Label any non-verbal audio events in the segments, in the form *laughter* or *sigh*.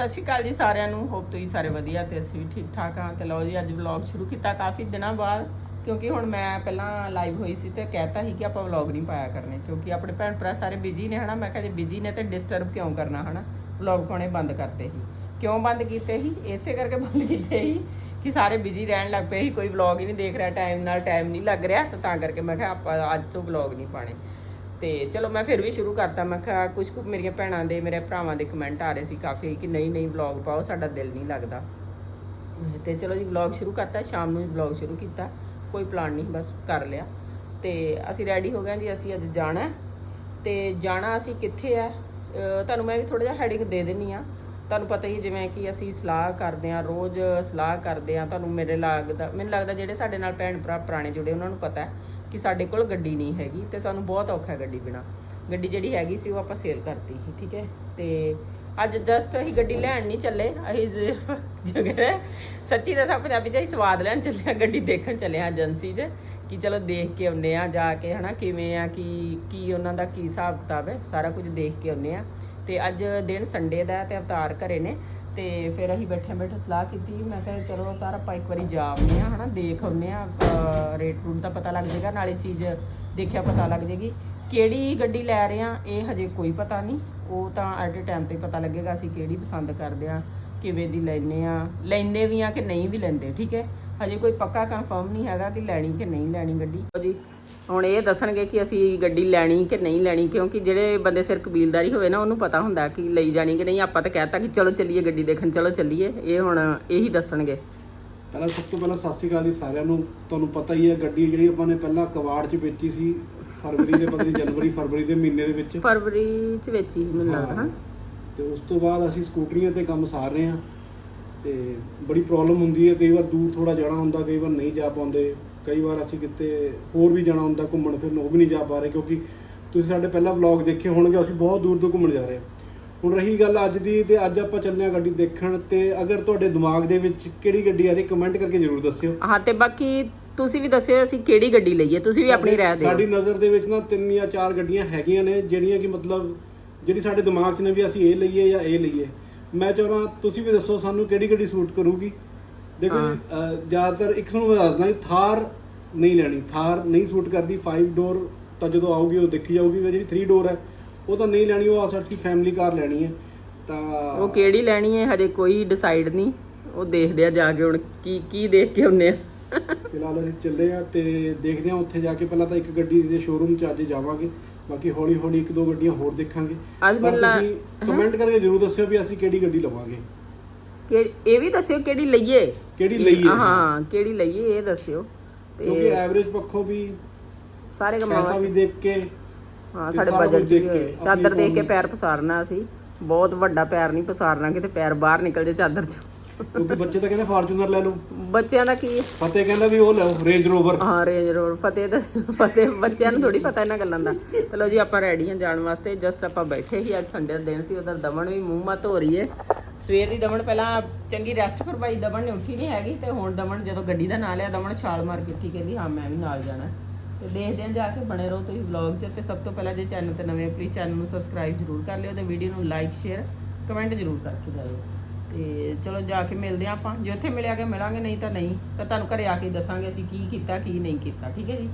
ਸਤਿ ਸ਼੍ਰੀ ਅਕਾਲ ਜੀ ਸਾਰਿਆਂ ਨੂੰ। ਹੋਪ ਤੁਸੀਂ ਸਾਰੇ ਵਧੀਆ ਤੇ ਅਸੀਂ ਵੀ ਠੀਕ ਠਾਕ ਹਾਂ। ਤੇ ਲਓ ਜੀ, ਅੱਜ ਵਲੌਗ ਸ਼ੁਰੂ ਕੀਤਾ ਕਾਫੀ ਦਿਨਾਂ ਬਾਅਦ, ਕਿਉਂਕਿ ਹੁਣ ਮੈਂ ਪਹਿਲਾਂ ਲਾਈਵ ਹੋਈ ਸੀ ਤੇ ਕਹਿਤਾ ਸੀ ਕਿ ਆਪਾਂ ਵਲੌਗ ਨਹੀਂ ਪਾਇਆ ਕਰਨੇ, ਕਿਉਂਕਿ ਆਪਣੇ ਭੈਣ ਭਰਾ ਸਾਰੇ ਬਿਜ਼ੀ ਨੇ, ਹਨਾ? ਮੈਂ ਕਿਹਾ ਜੇ ਬਿਜ਼ੀ ਨੇ ਤੇ ਡਿਸਟਰਬ ਕਿਉਂ ਕਰਨਾ, ਹਨਾ? ਵਲੌਗ ਪਾਉਣੇ ਬੰਦ ਕਰਤੇ ਸੀ। ਕਿਉਂ ਬੰਦ ਕੀਤੇ ਸੀ? ਇਸੇ ਕਰਕੇ ਬੰਦ ਕੀਤੇ ਸੀ ਕਿ ਸਾਰੇ ਬਿਜ਼ੀ ਰਹਿਣ ਲੱਗ ਪਏ ਸੀ, ਕੋਈ ਵਲੌਗ ਹੀ ਨਹੀਂ ਦੇਖ ਰਿਹਾ ਟਾਈਮ ਨਾਲ ਟਾਈਮ ਨਹੀਂ ਲੱਗ ਰਿਹਾ, ਤਾਂ ਤਾਂ ਕਰਕੇ ਮੈਂ ਕਿਹਾ ਆਪਾਂ ਅੱਜ ਤੋਂ ਵਲੌਗ ਨਹੀਂ ਪਾਣੇ ਤੇ ਚਲੋ ਮੈਂ ਫਿਰ ਵੀ ਸ਼ੁਰੂ ਕਰਤਾ। ਮੈਂ ਕਿਹਾ ਕੁਝ ਕੁ ਮੇਰੀਆਂ ਭੈਣਾਂ ਦੇ, ਮੇਰੇ ਭਰਾਵਾਂ ਦੇ ਕਮੈਂਟ ਆ ਰਹੇ ਸੀ ਕਾਫੀ ਕਿ ਨਹੀਂ ਨਹੀਂ ਵਲੌਗ ਪਾਓ, ਸਾਡਾ ਦਿਲ ਨਹੀਂ ਲੱਗਦਾ। ਤੇ ਚਲੋ ਜੀ ਵਲੌਗ ਸ਼ੁਰੂ ਕਰਤਾ, ਸ਼ਾਮ ਨੂੰ ਵਲੌਗ ਸ਼ੁਰੂ ਕੀਤਾ। ਕੋਈ ਪਲਾਨ ਨਹੀਂ, ਬਸ ਕਰ ਲਿਆ। ਤੇ ਅਸੀਂ ਰੈਡੀ ਹੋ ਗਏ ਜੀ, ਅਸੀਂ ਅੱਜ ਜਾਣਾ ਹੈ। ਤੇ ਜਾਣਾ ਅਸੀਂ ਕਿੱਥੇ ਆ ਤੁਹਾਨੂੰ ਮੈਂ ਵੀ ਥੋੜਾ ਜਿਹਾ ਹੈਡਿੰਗ ਦੇ ਦਿੰਨੀ ਆ ਤੁਹਾਨੂੰ ਪਤਾ ਹੀ ਜਿਵੇਂ ਕਿ ਅਸੀਂ ਸਲਾਹ ਕਰਦੇ ਆ ਰੋਜ਼ ਸਲਾਹ ਕਰਦੇ ਆ ਤੁਹਾਨੂੰ ਮੇਰੇ ਲੱਗਦਾ, ਮੈਨੂੰ ਲੱਗਦਾ ਜਿਹੜੇ ਸਾਡੇ ਨਾਲ ਭੈਣ ਭਰਾ ਪੁਰਾਣੇ ਜੁੜੇ, ਉਹਨਾਂ ਨੂੰ ਪਤਾ ਹੈ। ਕਿ ਸਾਡੇ ਕੋਲ ਗੱਡੀ ਨਹੀਂ ਹੈਗੀ ਤੇ ਸਾਨੂੰ ਬਹੁਤ ਔਖਾ ਗੱਡੀ ਬਿਨਾ। ਗੱਡੀ ਜਿਹੜੀ ਹੈਗੀ ਸੀ ਉਹ ਆਪਾਂ ਸੇਲ ਕਰਤੀ ਸੀ, ਠੀਕ ਹੈ? ਤੇ ਅੱਜ ਜਸਟ ਅਸੀਂ ਗੱਡੀ ਲੈਣ ਨਹੀਂ ਚੱਲੇ, ਅਸੀਂ ਸਿਰਫ ਜਗ੍ਹਾ ਸੱਚੀ ਦੱਸਾਂ ਪੰਜਾਬੀ ਚ ਅਸੀਂ ਸਵਾਦ ਲੈਣ ਚੱਲੇ ਹਾਂ, ਗੱਡੀ ਦੇਖਣ ਚੱਲੇ ਹਾਂ ਏਜੰਸੀ 'ਚ, ਕਿ ਚਲੋ ਦੇਖ ਕੇ ਆਉਂਦੇ ਆ ਜਾ ਕੇ, ਹਨਾ, ਕਿਵੇਂ ਆ, ਕੀ ਕੀ ਉਹਨਾਂ ਦਾ ਕੀ ਹਿਸਾਬ ਕਿਤਾਬ ਹੈ, ਸਾਰਾ ਕੁਝ ਦੇਖ ਕੇ ਆਉਂਦੇ ਆ ਤੇ ਅੱਜ ਦਿਨ ਸੰਡੇ ਦਾ ਹੈ ਤੇ ਅਵਤਾਰ ਘਰੇ ਨੇ ਤੇ ਫਿਰ ਅਸੀਂ ਬੈਠੇ ਬੈਠੇ ਸਲਾਹ ਕੀਤੀ, ਮੈਂ ਕਿਹਾ ਚਲੋ ਤਾਰ ਆਪਾਂ ਇੱਕ ਵਾਰੀ ਜਾ ਆਉਂਦੇ ਆ ਹਨਾ, ਦੇਖ ਆਉਂਦੇ ਆ ਰੇਟ ਰੂਟ ਦਾ ਪਤਾ ਲੱਗ ਜਾਏਗਾ ਨਾਲੇ ਚੀਜ਼ ਦੇਖਿਆ ਪਤਾ ਲੱਗ ਜਾਏਗੀ ਕਿਹੜੀ ਗੱਡੀ ਲੈ ਰਹੇ ਆ ਇਹ ਹਜੇ ਕੋਈ ਪਤਾ ਨਹੀਂ, ਉਹ ਤਾਂ ਐਟ ਅ ਟਾਈਮ ਤੇ ਪਤਾ ਲੱਗੇਗਾ ਅਸੀਂ ਕਿਹੜੀ ਪਸੰਦ ਕਰਦੇ ਆ ਕਿਵੇਂ ਦੀ ਲੈਨੇ ਆ ਲੈਨੇ ਵੀ ਆ ਕਿ ਨਹੀਂ ਵੀ ਲੈਂਦੇ, ਠੀਕ ਹੈ? ਹਜੇ ਕੋਈ ਪੱਕਾ ਕਨਫਰਮ ਨਹੀਂ ਹੈਗਾ ਕਿ ਲੈਣੀ ਕਿ ਨਹੀਂ ਲੈਣੀ ਗੱਡੀ। ਜੀ ਹੁਣ ਇਹ ਦੱਸਣਗੇ ਕਿ ਅਸੀਂ ਗੱਡੀ ਲੈਣੀ ਕਿ ਨਹੀਂ ਲੈਣੀ ਕਿਉਂਕਿ ਜਿਹੜੇ ਬੰਦੇ ਸਿਰ ਕਬੀਲਦਾਰੀ ਹੋਵੇ ਨਾ ਉਹਨੂੰ ਪਤਾ ਹੁੰਦਾ ਕਿ ਲਈ ਜਾਣੀ ਕਿ ਨਹੀਂ। ਆਪਾਂ ਤਾਂ ਕਹਿਤਾ ਕਿ ਚਲੋ ਚੱਲੀਏ ਗੱਡੀ ਦੇਖਣ ਚਲੋ ਚੱਲੀਏ। ਇਹ ਹੁਣ ਇਹੀ ਦੱਸਣਗੇ। ਪਹਿਲਾਂ ਸਭ ਤੋਂ ਪਹਿਲਾਂ ਸਤਿ ਸ਼੍ਰੀ ਅਕਾਲ ਜੀ ਸਾਰਿਆਂ ਨੂੰ। ਤੁਹਾਨੂੰ ਪਤਾ ਹੀ ਹੈ ਗੱਡੀ ਜਿਹੜੀ ਆਪਾਂ ਨੇ ਪਹਿਲਾਂ ਕਵਾੜ 'ਚ ਵੇਚੀ ਸੀ ਫਰਵਰੀ ਦੇ ਪਤਾ ਨਹੀਂ ਜਨਵਰੀ ਫਰਵਰੀ ਦੇ ਮਹੀਨੇ ਦੇ ਵਿੱਚ। ਫਰਵਰੀ ਚ ਵਿੱਚ ਹੀ ਮੈਨੂੰ ਲੱਗਦਾ ਹਾਂ। ਤੇ ਉਸ ਤੋਂ ਬਾਅਦ ਅਸੀਂ ਸਕੂਟਰੀਆਂ ਤੇ ਕੰਮ ਸਾਰ ਰਹੇ ਹਾਂ। ਤੇ ਬੜੀ ਪ੍ਰੋਬਲਮ ਹੁੰਦੀ ਹੈ ਕਈ ਵਾਰ ਦੂਰ ਥੋੜਾ ਜਾਣਾ ਹੁੰਦਾ ਕਈ ਵਾਰ ਨਹੀਂ ਜਾ ਪਾਉਂਦੇ। ਕਈ ਵਾਰ ਅਸੀਂ ਕਿਤੇ ਹੋਰ ਵੀ ਜਾਣਾ ਹੁੰਦਾ ਘੁੰਮਣ ਫਿਰਨ ਉਹ ਵੀ ਨਹੀਂ ਜਾ ਪਾ ਰਹੇ ਕਿਉਂਕਿ ਤੁਸੀਂ ਸਾਡੇ ਪਹਿਲਾ ਵਲੌਗ ਦੇਖੇ ਹੋਣਗੇ ਅਸੀਂ ਬਹੁਤ ਦੂਰ ਤੋਂ ਘੁੰਮਣ ਜਾ ਰਹੇ ਹਾਂ। ਹੁਣ ਰਹੀ ਗੱਲ ਅੱਜ ਦੀ ਤੇ ਅੱਜ ਆਪਾਂ ਚੱਲਦੇ ਹਾਂ ਗੱਡੀ ਦੇਖਣ ਤੇ ਅਗਰ ਤੁਹਾਡੇ ਦਿਮਾਗ ਦੇ ਵਿੱਚ ਕਿਹੜੀ ਗੱਡੀ ਆ ਰਹੀ ਕਮੈਂਟ ਕਰਕੇ ਜ਼ਰੂਰ ਦੱਸਿਓ। ਹਾਂ ਤੇ ਬਾਕੀ ਤੁਸੀਂ ਵੀ ਦੱਸਿਓ ਅਸੀਂ ਕਿਹੜੀ ਗੱਡੀ ਲਈਏ ਤੁਸੀਂ ਵੀ ਆਪਣੀ ਰਾਏ ਸਾਡੀ ਦਿਓ ਨਜ਼ਰ ਦੇ ਵਿੱਚ ਨਾ ਤਿੰਨ ਜਾਂ ਚਾਰ ਗੱਡੀਆਂ ਹੈਗੀਆਂ ਨੇ ਜਿਹੜੀਆਂ ਕਿ ਮਤਲਬ ਜਿਹੜੀ ਸਾਡੇ ਦਿਮਾਗ 'ਚ ਨੇ ਵੀ ਅਸੀਂ ਇਹ ਲਈਏ ਜਾਂ ਇਹ ਲਈਏ। ਮੈਂ ਚਾਹੁੰਦਾ ਤੁਸੀਂ ਵੀ ਦੱਸੋ ਸਾਨੂੰ ਕਿਹੜੀ ਗੱਡੀ ਸੂਟ ਕਰੂਗੀ। ਦੇਖੋ ਜ਼ਿਆਦਾਤਰ ਇੱਕ ਤੁਹਾਨੂੰ ਮੈਂ ਦੱਸਦਾ ਥਾਰ ਨਹੀਂ ਲੈਣੀ ਥਾਰ ਨਹੀਂ ਸੂਟ ਕਰਦੀ 5 ਡੋਰ ਤਾਂ ਜਦੋਂ ਆਊਗੀ ਉਹ ਦੇਖੀ ਜਾਊਗੀ ਜਿਹੜੀ 3 ਡੋਰ ਹੈ ਉਹ ਤਾਂ ਨਹੀਂ ਲੈਣੀ ਉਹ ਅਸੀਂ ਫੈਮਿਲੀ ਕਾਰ ਲੈਣੀ ਹੈ। ਤਾਂ ਉਹ ਕਿਹੜੀ ਲੈਣੀ ਹੈ ਹਜੇ ਕੋਈ ਡਿਸਾਈਡ ਨਹੀਂ। ਉਹ ਦੇਖਦੇ ਆ ਜਾ ਕੇ ਹੁਣ ਕੀ ਕੀ ਦੇਖ ਕੇ ਆਉਂਦੇ ਆ। ਫਿਲਹਾਲ ਅਸੀਂ ਚੱਲੇ ਆ ਤੇ ਦੇਖਦੇ ਆ ਉੱਥੇ ਜਾ ਕੇ ਪਹਿਲਾਂ ਤਾਂ ਇੱਕ ਗੱਡੀ ਦੇ ਸ਼ੋਰੂਮ 'ਚ ਅੱਜ ਜਾਵਾਂਗੇ। ਬਾਕੀ ਹੌਲੀ ਹੌਲੀ ਇੱਕ ਦੋ ਗੱਡੀਆਂ ਹੋਰ ਦੇਖਾਂਗੇ। ਅੱਜ ਤੁਸੀਂ ਕਮੈਂਟ ਕਰਕੇ ਜਰੂਰ ਦੱਸਿਓ ਵੀ ਅਸੀਂ ਕਿਹੜੀ ਗੱਡੀ ਲਵਾਂਗੇ। ਇਹ ਵੀ ਦੱਸਿਓ ਕਿਹੜੀ ਲਈਏ? ਕਿਹੜੀ ਲਈਏ? ਹਾਂ ਕਿਹੜੀ ਲਈਏ ਇਹ ਦੱਸਿਓ। ਕਿਉਂਕਿ ਤੇ ਐਵਰੇਜ ਪੱਖੋਂ ਵੀ ਸਾਰੇ ਕੰਮਾਂ ਪੈਸਾ ਵੀ ਵਾਸਤੇ। ਦੇਖ ਕੇ ਹਾਂ ਤੇ ਸਾਡੇ ਸਾਰਾ ਬਜਟ ਕੁਝ ਦੇਖ ਕੇ, ਆਪਣੀ ਚਾਦਰ ਦੇਖ ਕੇ economy- ਪੈਰ ਪਸਾਰਨਾ ਅਸੀਂ। ਬਹੁਤ ਵੱਡਾ ਪੈਰ ਨਹੀਂ ਪਸਾਰਨਾ ਕਿਤੇ ਪੈਰ ਬਾਹਰ ਨਿਕਲ ਜੇ ਚਾਦਰ ਚ। ਕਿਉਂਕਿ ਬੱਚੇ ਤਾਂ ਕਹਿੰਦੇ ਫਾਰਚੂਨਰ ਲੈ ਲਓ। ਬੱਚਿਆਂ ਦਾ ਕੀ? ਹੈ? ਫਤਿਹ ਕਹਿੰਦਾ ਵੀ ਉਹ ਲਓ ਰੇਂਜ ਰੋਵਰ ਹਾਂ ਰੇਂਜ ਰੋਡ ਫਤਿਹ ਦਾ ਫਤਿਹ ਬੱਚਿਆਂ ਨੂੰ ਥੋੜੀ ਪਤਾ ਇਹਨਾਂ ਗੱਲਾਂ ਦਾ। ਚਲੋ ਜੀ ਆਪਾਂ ਰੈਡੀ ਹਾਂ ਜਾਣ ਵਾਸਤੇ। ਜਸਟ ਆਪਾਂ ਬੈਠੇ ਸੀ ਅੱਜ ਸੰਡੇ ਦਾ ਦਿਨ ਸੀ ਉਧਰ ਦਮਨ ਵੀ ਮੂੰਹ ਮਾ ਧੋ ਰਹੀ ਏ। ਸਵੇਰ ਦੀ ਦਮਨ ਪਹਿਲਾਂ ਚੰਗੀ ਰੈਸਟ ਕਰਵਾਈ ਦਮਨ ਨੇ ਉੱਠੀ ਨਹੀਂ ਹੈਗੀ ਤੇ ਹੁਣ ਦਮਨ ਜਦੋਂ ਗੱਡੀ ਦਾ ਨਾਂ ਲਿਆ ਦਮਨ ਛਾਲ ਮਾਰ ਕੇ ਉੱਠੀ ਕਹਿੰਦੀ ਹਾਂ ਮੈਂ ਵੀ ਨਾਲ ਜਾਣਾ ਤੇ ਦੇਖਦੇ ਹਾਂ ਜਾ ਕੇ ਬਣੇ ਰਹੋ ਤੁਸੀਂ ਵਲੌਗ 'ਚ ਤੇ ਸਭ ਤੋਂ ਪਹਿਲਾਂ ਜੇ ਚੈਨਲ ਤੇ ਨਵੇਂ ਪਲੀਜ਼ ਚੈਨਲ ਨੂੰ ਸਬਸਕ੍ਰਾਈਬ ਜ਼ਰੂਰ ਕਰ ਲਿਓ ਤੇ ਵੀਡੀਓ ਨੂੰ ਲਾਈਕ ਸ਼ੇਅਰ ਕਮੈਂਟ ਜ਼ਰੂਰ ਕਰਕੇ ਜਾਇਓ। ਤੇ ਚਲੋ ਜਾ ਕੇ ਮਿਲਦੇ ਹਾਂ ਆਪਾਂ। ਜੇ ਉੱਥੇ ਮਿਲਿਆ ਕੇ ਮਿਲਾਂਗੇ ਨਹੀਂ ਤਾਂ ਨਹੀਂ। ਤਾਂ ਤੁਹਾਨੂੰ ਘਰੇ ਆ ਕੇ ਦੱਸਾਂਗੇ ਅਸੀਂ ਕੀ ਕੀਤਾ ਕੀ ਨਹੀਂ ਕੀਤਾ ਠੀਕ ਹੈ ਜੀ?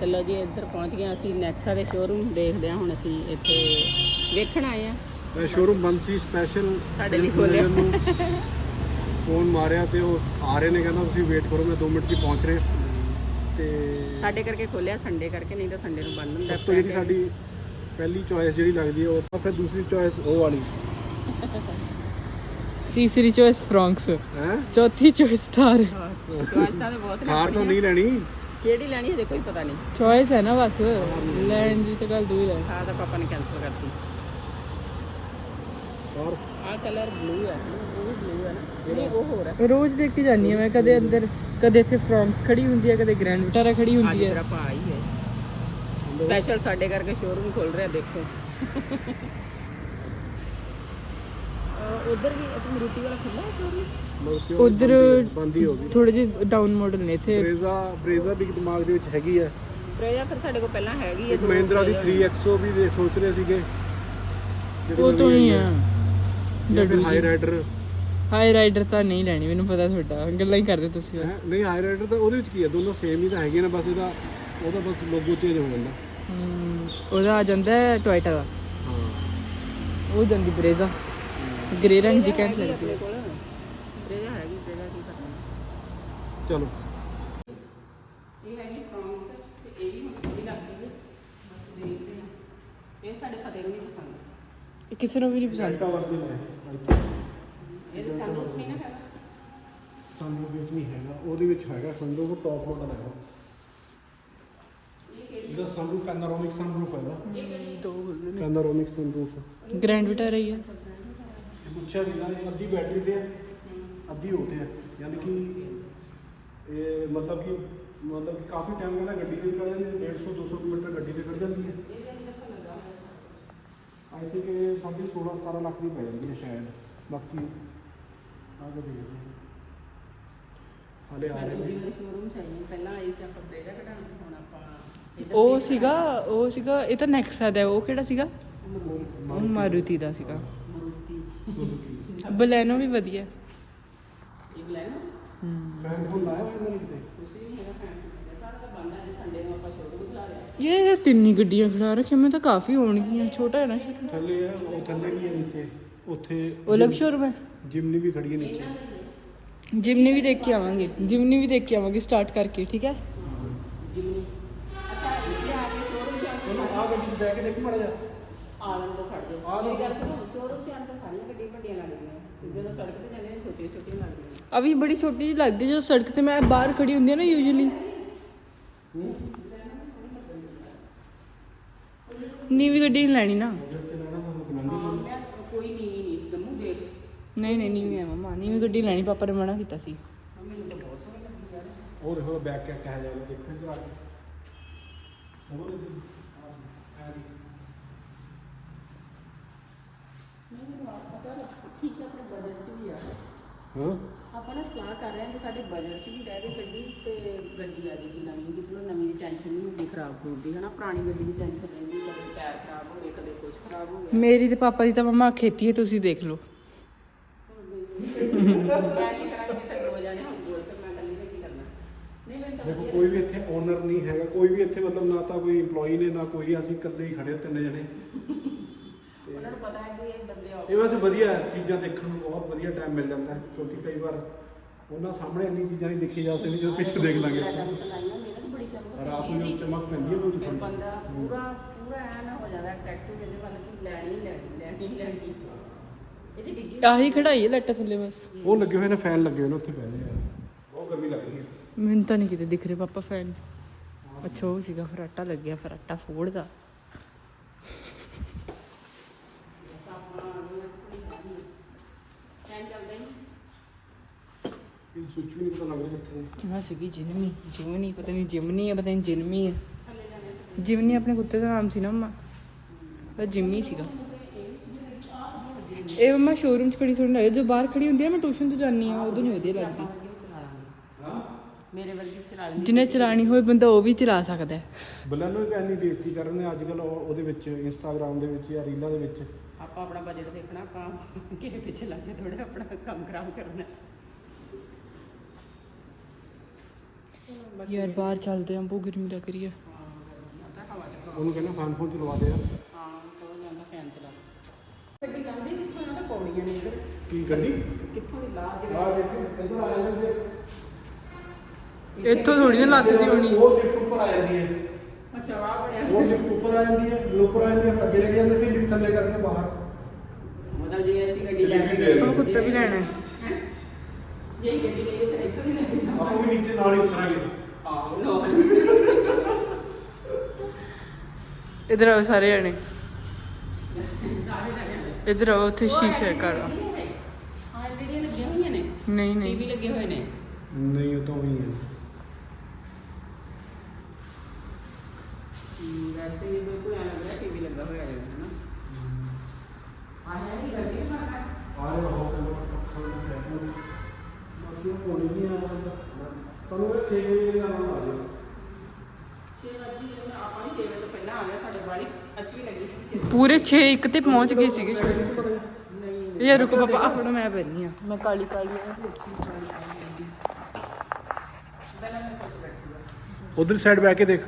ਚਲੋ ਜੀ ਇੱਧਰ ਪਹੁੰਚ ਗਏ ਅਸੀਂ ਨੈਕਸਾ ਦੇ ਸ਼ੋਰੂਮ ਦੇਖਦੇ ਹਾਂ ਹੁਣ ਅਸੀਂ ਇੱਥੇ ਵੇਖਣ ਆਏ ਆ ਸ਼ੋਰੂਮ ਬੰਦ ਸੀ ਸਪੈਸ਼ਲ ਸਾਡੇ ਲਈ ਖੋਲਿਆ। ਫੋਨ ਮਾਰਿਆ ਤੇ ਉਹ ਆ ਰਹੇ ਨੇ ਕਹਿੰਦਾ ਤੁਸੀਂ ਵੇਟ ਕਰੋ ਮੈਂ 2 ਮਿੰਟ 'ਚ ਪਹੁੰਚ ਰਿਹਾ। ਤੇ ਸਾਡੇ ਕਰਕੇ ਖੋਲਿਆ ਸੰਡੇ ਕਰਕੇ ਨਹੀਂ ਤਾਂ ਸੰਡੇ ਨੂੰ ਬੰਦ ਹੁੰਦਾ ਤੋਂ ਜਿਹੜੀ ਸਾਡੀ ਪਹਿਲੀ ਚੋਇਸ ਜਿਹੜੀ ਲੱਗਦੀ ਹੈ ਉਹ ਤਾਂ ਫਿਰ ਦੂਸਰੀ ਚੋਇਸ ਉਹ ਵਾਲੀ। *laughs* ਤੀਸਰੀ ਚੋਇਸ ਫ੍ਰੌਂਕਸ ਹੈ? ਚੌਥੀ ਚੋਇਸ ਥਾਰ ਚੋਇਸਾਂ ਦੇ ਬਹੁਤ ਨੇ ਕਾਰ ਤਾਂ ਨਹੀਂ ਲੈਣੀ? ਕਿਹੜੀ ਲੈਣੀ ਹਜੇ ਕੋਈ ਪਤਾ ਨਹੀਂ। ਚੋਇਸ ਹੈ ਨਾ ਬਸ। ਲੈਣ ਦੀ ਤਾਂ ਗੱਲ ਦੂਰ ਹੈ। ਆਹ ਤਾਂ ਪਾਪਾ ਨੇ ਕੈਨਸਲ ਕਰਤੀ। ਔਰ ਆਹ ਕਲਰ ਬਲੂ ਹੈ। ਉਹ ਵੀ ਬਲੂ ਹੈ ਨਾ। ਨਹੀਂ ਉਹ ਹੋਰ ਹੈ। ਰੋਜ਼ ਦੇਖ ਕੇ ਜਾਂਦੀ ਹਾਂ ਮੈਂ ਕਦੇ ਅੰਦਰ ਕਦੇ ਇੱਥੇ ਫ੍ਰੌਂਕਸ ਖੜੀ ਹੁੰਦੀ ਹੈ ਕਦੇ ਗ੍ਰੈਂਡ ਵਿਟਾਰਾ ਖੜੀ ਅੱਜ ਹੁੰਦੀ ਹੈ। ਤੇਰਾ ਭਾ ਹੀ। ਹੈ ਸਪੈਸ਼ਲ ਸਾਡੇ ਕਰਕੇ ਸ਼ੋਰੂਮ ਖੋਲ ਰਿਹਾ ਦੇਖੋ। ਉਧਰ ਵੀ ਇੱਕ ਮਰੂਤੀ ਵਾਲਾ ਖੁੱਲਾ ਹੈ ਸ਼ੋਰੂਮ? ਉਧਰ ਬੰਦੀ ਹੋ ਗਈ। ਥੋੜੇ ਜਿਹੇ ਡਾਊਨ ਮਾਡਲ ਨੇ ਇੱਥੇ। ਬਰੇਜ਼ਾ ਬਰੇਜ਼ਾ ਵੀ ਦਿਮਾਗ ਦੇ ਵਿੱਚ ਹੈਗੀ ਹੈ ਪ੍ਰੇਜਾ ਫਿਰ ਸਾਡੇ ਕੋਲ ਪਹਿਲਾਂ ਹੈਗੀ ਹੈ ਇੱਕ ਮਹਿੰਦਰਾ ਦੀ 3XO ਵੀ ਦੇ ਸੋਚ ਰਹੇ ਸੀਗੇ। ਜਿਹੜੀ ਉਹ ਤੋਂ ਨਵੀਂ ਹੀ ਆਈ ਆ। ਜਾਂ ਫਿਰ ਡੱਡੂ ਹਾਈ। ਰਾਈਡਰ ਹਾਈ ਰਾਈਡਰ ਤਾਂ ਨਹੀਂ ਲੈਣੀ ਮੈਨੂੰ ਪਤਾ ਤੁਹਾਡਾ। ਗੱਲਾਂ ਹੀ ਕਰਦੇ ਤੁਸੀਂ ਬਸ। ਨਹੀਂ ਹਾਈ ਰਾਈਡਰ ਤਾਂ ਉਹਦੇ ਵਿੱਚ ਕੀ ਹੈ ਦੋਨੋਂ ਸੇਮ ਹੀ ਤਾਂ ਹੈਗੇ ਨੇ ਬਸ ਇਹਦਾ ਉਹਦਾ ਬਸ ਲੋਗੋ ਚੇਂਜ ਹੋ ਜਾਂਦਾ। ਹਮ, ਉਹਦਾ ਆ ਜਾਂਦਾ ਟੋਇਟਾ ਦਾ। ਹਾਂ। ਉਹ ਜਾਂਦੀ ਬਰੇਜ਼ਾ ਗ੍ਰੇ ਰੰਗ ਦੀ ਕੈਂਟ ਲੱਗਦੀ ਹੈ। ਕੋਲ। ਬਰੇਜਾ ਹੈਗੀ ਬਰੇਜਾ ਕੀ ਕਰਨਾ। ਚਲੋ। ਇਹ ਹੈਗੀ ਫਰਾਂਸ ਤੇ ਇਹ ਵੀ ਹੁਣ ਸੋਹਣੀ ਲੱਗਦੀ ਹੈ ਬਸ ਦੇਖਦੇ ਹਾਂ ਇਹ ਸਾਡੇ ਫਤਿਹ ਨੂੰ ਨਹੀਂ ਪਸੰਦ ਇਹ ਕਿਸੇ ਨੂੰ ਵੀ ਨਹੀਂ ਪਸੰਦ। ਟਾਵਰ ਦੇ ਲੈ ਇਹ ਸੰਦੂਕ ਨਹੀਂ ਨਾ ਹੈਗਾ। ਸੰਰੂਫ ਵਿੱਚ ਨਹੀਂ ਹੈਗਾ। ਉਹਦੇ ਵਿੱਚ ਹੈਗਾ ਸੰਰੂਫ ਟੌਪ ਮਾਡਲ ਹੈਗਾ। ਇਹਦਾ ਸੰਰੂਫ ਪੈਨੋਰਾਮਿਕ ਸੰਰੂਫ ਹੈਗਾ। ਦੋ ਨੇ। ਪੈਨੋਰਾਮਿਕ ਸੰਰੂਫ ਗ੍ਰੈਂਡ ਵਿਟਾ ਰਹੀ ਹੈ। ਪੁੱਛਿਆ ਸੀਗਾ ਇਹ ਅੱਧੀ ਬੈਟਰੀ ਤੇ ਹੈ। ਅੱਧੀ ਹੋ ਤੇ ਹੈ ਯਾਨੀ ਕਿ ਇਹ ਮਤਲਬ ਕਿ ਮਤਲਬ ਕਿ ਕਾਫੀ ਟਾਈਮ ਕਹਿੰਦਾ ਗੱਡੀ ਤੇ ਕੱਢ ਜਾਂਦੀ 150 200 ਕਿਲੋਮੀਟਰ ਗੱਡੀ ਤੇ ਕੱਢ ਜਾਂਦੀ ਹੈ। ਆਈ ਥਿੰਕ ਇਹ ਸਾਡੀ 16 17 ਲੱਖ ਦੀ ਪੈ ਜਾਂਦੀ ਹੈ ਸ਼ਾਇਦ ਬਾਕੀ ਆ ਕੇ ਦੇਖਦੇ ਹਾਂ ਹਾਲੇ ਆ ਰਹੇ ਨੇ। ਸ਼ੋਰੂਮ ਚਾਹੀਏ ਪਹਿਲਾਂ ਆਈ ਸੀ ਆਪਾਂ ਬਰੇਜਾ ਕਢਾਉਣ ਹੁਣ ਆਪਾਂ ਉਹ ਸੀਗਾ ਉਹ ਸੀਗਾ ਇਹ ਤਾਂ ਨੈਕਸਾ ਦਾ ਹੈ, ਉਹ ਕਿਹੜਾ ਸੀਗਾ? ਉਹ ਮਾਰੂਤੀ ਦਾ ਸੀਗਾ। ਬਲੈਨੋ ਵੀ ਵਧੀਆ। ਇਹ ਲੈ ਨਾ ਹਮ। ਫੈਨ ਫੋਨ ਲਾਇਆ ਹੋਇਆ ਇਹਨਾਂ ਨੇ ਕਿਤੇ ਇਹ ਤਿੰਨੀ ਗੱਡੀਆਂ ਖੜਾ ਰੱਖੀਆਂ ਮੈਂ ਤਾਂ ਕਾਫੀ ਹੋਣਗੀਆਂ। ਛੋਟਾ ਹੈ ਨਾ ਸ਼ੋਰੂਮ ਥੱਲੇ ਹੈ ਉਹ ਥੱਲੇ ਵੀ ਹੈ ਨੀਚੇ। ਉੱਥੇ ਉਹ ਅਲੱਗ ਸ਼ੋਰੂਮ ਹੈ? ਜਿਮਨੀ ਵੀ ਖੜੀ ਹੈ ਨੀਚੇ। ਜਿਮਨੀ ਵੀ ਦੇਖ ਕੇ ਆਵਾਂਗੇ। ਜਿਮਨੀ ਵੀ ਦੇਖ ਕੇ ਆਵਾਂਗੇ ਸਟਾਰਟ ਕਰਕੇ ਠੀਕ ਹੈ? ਜਿਮਨੀ। ਅੱਛਾ ਇੱਥੇ ਆ ਕੇ ਸ਼ੋਰੂਮ ਚ ਆ ਕੇ ਉਹਨੂੰ ਆ ਗੱਡੀ 'ਚ ਬਹਿ ਕੇ ਦੇਖ ਮੜਾ ਜਾ ਆਲਮ ਤੋਂ ਖੜ ਆ ਲਓ। ਮੇਰੀ ਗੱਲ ਸੁਣੋ ਸ਼ੋਰੂਮ ਚ ਆਣ ਤਾਂ ਸਾਰੀਆਂ ਗੱਡੀਆਂ ਵੱਡੀਆਂ ਲੱਗਦੀਆਂ ਤੇ ਜਦੋਂ ਸੜਕ ਤੇ ਜਾਂਦੇ ਨੇ ਛੋਟੀਆਂ ਛੋਟੀਆਂ ਲੱਗਦੀਆਂ ਆ ਵੀ ਬੜੀ ਛੋਟੀ ਜਿਹੀ ਲੱਗਦੀ ਜਦੋਂ ਸੜਕ ਤੇ ਮੈਂ ਬਾਹਰ ਖੜੀ ਹੁੰਦੀ ਆ ਨਾ ਯੂਜੂਲੀ ਨੀਵੀਂ ਗੱਡੀ ਨਹੀਂ ਲੈਣੀ ਨਾ। ਕੋਈ ਨਹੀਂ ਨਹੀਂ ਇਸ ਦਮੂ ਦੇਖ ਨਹੀਂ ਨਹੀਂ ਨੀਵੀਂ ਹੈ ਮਮਾ ਨੀਵੀਂ ਗੱਡੀ ਲੈਣੀ ਪਾਪਾ ਨੇ ਮਨਾ ਕੀਤਾ ਸੀ। ਮੈਨੂੰ ਤਾਂ ਬਹੁਤ ਸੋਹਣੀ ਲੱਗਦੀ ਯਾਰ ਉਹ ਦੇਖੋ ਬੈਕ ਕਿਆ ਕਹਿ ਜਾਏਗਾ ਦੇਖੋ ਇੱਧਰ ਆ ਕੇ। ਹੋਰ ਇੱਧਰ। ਆ ਗਈ ਨਹੀਂ ਮੈਨੂੰ ਆਪ ਪਤਾ ਲੱਗ ਠੀਕ ਹੈ ਆਪਣੇ ਬਜਟ 'ਚ ਵੀ ਆ। ਹਾਂ। ਆਪਾਂ ਨਾ ਸਲਾਹ ਕਰ ਰਹੇ ਹਾਂ ਕਿ ਸਾਡੇ ਬਜਟ 'ਚ ਵੀ ਰਹਿ ਦੇ ਗੱਡੀ ਤੇ ਗੱਡੀ ਆ ਜਾਏਗੀ ਨਵੀਂ ਕਿ ਚਲੋ ਨਵੀਂ ਦੀ ਟੈਨਸ਼ਨ ਨਹੀਂ ਹੁੰਦੀ ਖਰਾਬ ਹੋਣ ਦੀ ਹਨਾ? ਪੁਰਾਣੀ ਗੱਡੀ ਦੀ ਟੈਨਸ਼ਨ ਰਹਿੰਦੀ ਕਦੇ ਟਾਇਰ ਖਰਾਬ ਹੋ ਗਏ ਕਦੇ ਕੁਝ ਖਰਾਬ ਹੋ ਗਿਆ। ਮੇਰੀ ਤੇ ਪਾਪਾ ਦੀ ਤਾਂ ਮਮਾ ਖੇਤੀ ਹੈ ਤੁਸੀਂ ਦੇਖ ਲਓ। ਮੈਂ ਕੀ ਕਰਾਂਗੀ ਤੇ ਦੋ ਜਾਣੇ ਹੁਣ ਗੋਲ ਤੇ ਮੈਂ ਕੱਲੀ ਨੇ ਕੀ ਕਰਨਾ? ਨਹੀਂ ਮੈਨੂੰ ਤਾਂ ਦੇਖੋ ਕੋਈ ਵੀ ਇੱਥੇ ਓਨਰ ਨਹੀਂ ਹੈਗਾ ਕੋਈ ਵੀ ਇੱਥੇ ਮਤਲਬ ਨਾ ਤਾਂ ਕੋਈ EMPLOYE ਨੇ ਨਾ ਕੋਈ ਅਸੀਂ ਇਕੱਲੇ ਹੀ ਖੜੇ ਤਿੰਨ ਜਣੇ। ਉਹਨਾਂ ਨੂੰ ਪਤਾ ਹੈ ਕਿ ਇਹ ਬੰਦੇ ਆ ਇਹ ਵੈਸੇ ਵਧੀਆ ਚੀਜ਼ਾਂ ਦੇਖਣ ਨੂੰ ਬਹੁਤ ਵਧੀਆ ਟਾਈਮ ਮਿਲ ਜਾਂਦਾ ਹੈ, ਕਿਉਂਕਿ ਕਈ ਵਾਰ ਉਹਨਾਂ ਸਾਹਮਣੇ ਇੰਨੀ ਚੀਜ਼ਾਂ ਨਹੀਂ ਦੇਖੀ ਜਾ ਸਕਦੀ ਜਦੋਂ ਪਿੱਛੇ ਦੇਖ ਲਾਂਗੇ ਰਾਤ ਨੂੰ ਜਦੋਂ ਚਮਕ ਪੈਂਦੀ ਹੈ ਪੂਰੀ ਫਿਰ ਫੁੱਲ। ਬੰਦਾ ਪੂਰਾ ਪੂਰਾ ਐਨ ਹੋ ਜਾਂਦਾ ਅਟਰੈਕਟਿਵ ਇਹਦੇ ਵੱਲ ਕਿ ਲੈਣੀ ਲੈਣੀ ਲੈਣੀ ਲੈਣੀ। ਇਹਦੀ ਡਿੱਗੀ ਆਹੀ ਖੜਾਈ ਹੈ ਲੱਟਾ ਥੱਲੇ ਬਸ। ਉਹ ਲੱਗੇ ਹੋਏ ਨੇ ਫੈਨ ਲੱਗੇ ਹੋਏ ਨੇ ਉੱਥੇ ਪੈ ਆ। ਬਹੁਤ ਗਰਮੀ ਲੱਗ ਰਹੀ ਹੈ। ਮੈਨੂੰ ਤਾਂ ਨਹੀਂ ਕਿਤੇ ਦਿਖ ਰਿਹਾ ਪਾਪਾ ਫੈਨ ਅੱਛਾ ਉਹ ਸੀਗਾ ਫਰਾਟਾ ਲੱਗਿਆ ਫਰਾਟਾ ਫੋੜ ਦਾ ਫੈਨ ਚੱਲਦਾ ਹੀ ਨਹੀਂ। ਇਹ ਸੁੱਚ ਵੀ ਨਹੀਂ ਪਤਾ ਲੱਗ ਰਿਹਾ ਕਿੱਥੇ ਹਾਂ ਸੀਗੀ ਜਿਨਮੀ ਜਿਮਨੀ ਪਤਾ ਨਹੀਂ ਜਿਮਨੀ ਹੈ ਪਤਾ ਨਹੀਂ ਜਿਨਮੀ ਹੈ ਜਿਮਨੀ ਆਪਣੇ ਕੁੱਤੇ ਦਾ ਨਾਮ ਸੀ ਨਾ ਮਮਾ। ਪਰ ਜਿਮਨੀ ਸੀਗਾ। ਇਹ ਮਮਾ ਸ਼ੋਰੂਮ 'ਚ ਖੜੀ ਸੁਣ ਰਹੀ ਜੋ ਬਾਹਰ ਖੜੀ ਹੁੰਦੀ ਹੈ ਮੈਂ ਟਿਊਸ਼ਨ ਤੋਂ ਜਾਂਦੀ ਆ ਉਦੋਂ ਨਹੀਂ ਵਧੀਆ ਲੱਗਦੀ। ਲਾਂਗੇ ਮੇਰੇ ਵਰਗੀ ਚਲਾ ਲੈਂਦੀ ਜਿਹਨੇ ਚਲਾਣੀ ਹੋਵੇ ਬੰਦਾ ਉਹ ਵੀ ਚਲਾ ਸਕਦਾ ਹੈ। ਬਲੈਨੋ ਤਾਂ ਇੰਨੀ ਬੇਇੱਜ਼ਤੀ ਕਰ ਰਹੇ ਨੇ ਅੱਜ ਕੱਲ ਉਹਦੇ ਵਿੱਚ ਇੰਸਟਾਗ੍ਰam ਦੇ ਵਿੱਚ ਜਾਂ ਰੀਲਾਂ ਦੇ ਵਿੱਚ। ਆਪਾਂ ਆਪਣਾ ਬਜਟ ਦੇਖਣਾ ਆਪਾਂ ਕਿਸੇ ਪਿੱਛੇ ਲੱਗ ਕੇ ਥੋੜਾ ਆਪਣਾ ਕੰਮ ਖਰਾਬ ਕਰਨਾ। ਯਾਰ ਬਾਹਰ ਚੱਲਦੇ ਆਂ ਬਹੁਤ ਗਰਮੀ ਲੱਗ ਰਹੀ ਹੈ ਉਹਨੂੰ ਕਹਿੰਦਾ ਫੈਨ ਫੋਨ ਚਲਵਾ ਦੇ ਯਾਰ। ਹਾਂ ਤੋਂ ਜਾਂਦਾ ਫੈਨ ਚਲਾ ਗੱਡੀ ਜਾਂਦੀ ਕਿੱਥੋਂ ਇਹਨਾਂ ਦਾ ਪੌੜੀਆਂ ਨੇ ਇੱਧਰ ਕੀ ਗੱਡੀ? ਕਿੱਥੋਂ ਦੀ ਲਾ ਕੇ ਆ ਦੇਖੋ ਇੱਧਰ ਆ ਜਾਂਦੇ ਇੱਥੋਂ ਥੋੜੀ ਨਾ ਲੱਤ ਦੀ ਹੋਣੀ। ਉਹ ਲਿਫਟ ਉੱਪਰ ਆ ਜਾਂਦੀ ਹੈ ਅੱਛਾ ਵਾਹ ਬੜਿਆ ਉਹ ਲਿਫਟ ਉੱਪਰ ਆ ਜਾਂਦੀ ਹੈ ਉੱਪਰ ਆ ਜਾਂਦੀ ਹੈ ਅੱਗੇ ਲੈ ਕੇ ਜਾਂਦੇ ਫਿਰ ਲਿਫਟ ਥੱਲੇ ਕਰਕੇ ਬਾਹਰ। ਮਤਲਬ ਜੇ ਅਸੀਂ ਗੱਡੀ ਲੈ ਕੇ ਦੇ ਗਏ ਉਹ ਕੁੱਤਾ ਵੀ ਲੈਣਾ। ਹੈ? ਹੈਂ? ਜੇ ਗੱਡੀ ਲੈ ਕੇ ਤਾਂ ਇੱਥੋਂ ਦੀ ਲੈ ਕੇ ਆਪਾਂ ਵੀ ਨੀਚੇ ਨਾਲ ਹੀ ਉਤਰਾਂਗੇ। ਆਹੋ ਇਧਰ ਆਓ ਸਾਰੇ ਜਣੇ। ਇਧਰ ਆਓ ਉੱਥੇ ਸ਼ੀਸ਼ਾ ਹੈ ਕਾਲਾ ਹਾਂ ਐਲਈਡੀ ਲੱਗੀਆਂ ਹੋਈਆਂ ਨੇ। ਨਹੀਂ ਟੀਵੀ ਨਹੀਂ ਲੱਗੇ ਹੋਏ ਨੇ। ਨਹੀਂ ਉਹ ਤਾਂ ਵੀ ਹੈ। ਹਮ, ਵੈਸੇ ਵੀ ਬਿਲਕੁਲ ਐਂ ਲੱਗ ਰਿਹਾ ਟੀਵੀ ਲੱਗਾ ਹੋਇਆ ਹੈ ਨਾ। ਆਇਆ ਨਹੀਂ ਗੱਡੀ ਨਾ। ਆ ਰਹੇ ਹੋ ਇਹ 6 ਵਜੇ ਦਾ ਨਾਮ ਆ ਰਿਹਾ 6 ਵਜੇ ਆਪਾਂ ਵੀ 6 ਵਜੇ ਤੋਂ ਪਹਿਲਾਂ ਆ ਗਿਆ ਸਾਡੇ ਬਾੜੀ ਅੱਛੀ ਲੱਗੀ ਸੀ ਛੇ- ਪੂਰੇ 6 ਇੱਕ ਤੇ ਪਹੁੰਚ ਗਏ ਸੀਗੇ। ਇਹ ਰੁਕੋ ਪਾਪਾ ਆ ਫੜੋ ਮੈਂ ਪੈਣੀ ਆ ਮੈਂ ਕਾਲੀ ਕਾਲੀ ਆ। ਉਧਰ ਸਾਈਡ ਬੈ ਕੇ ਦੇਖ।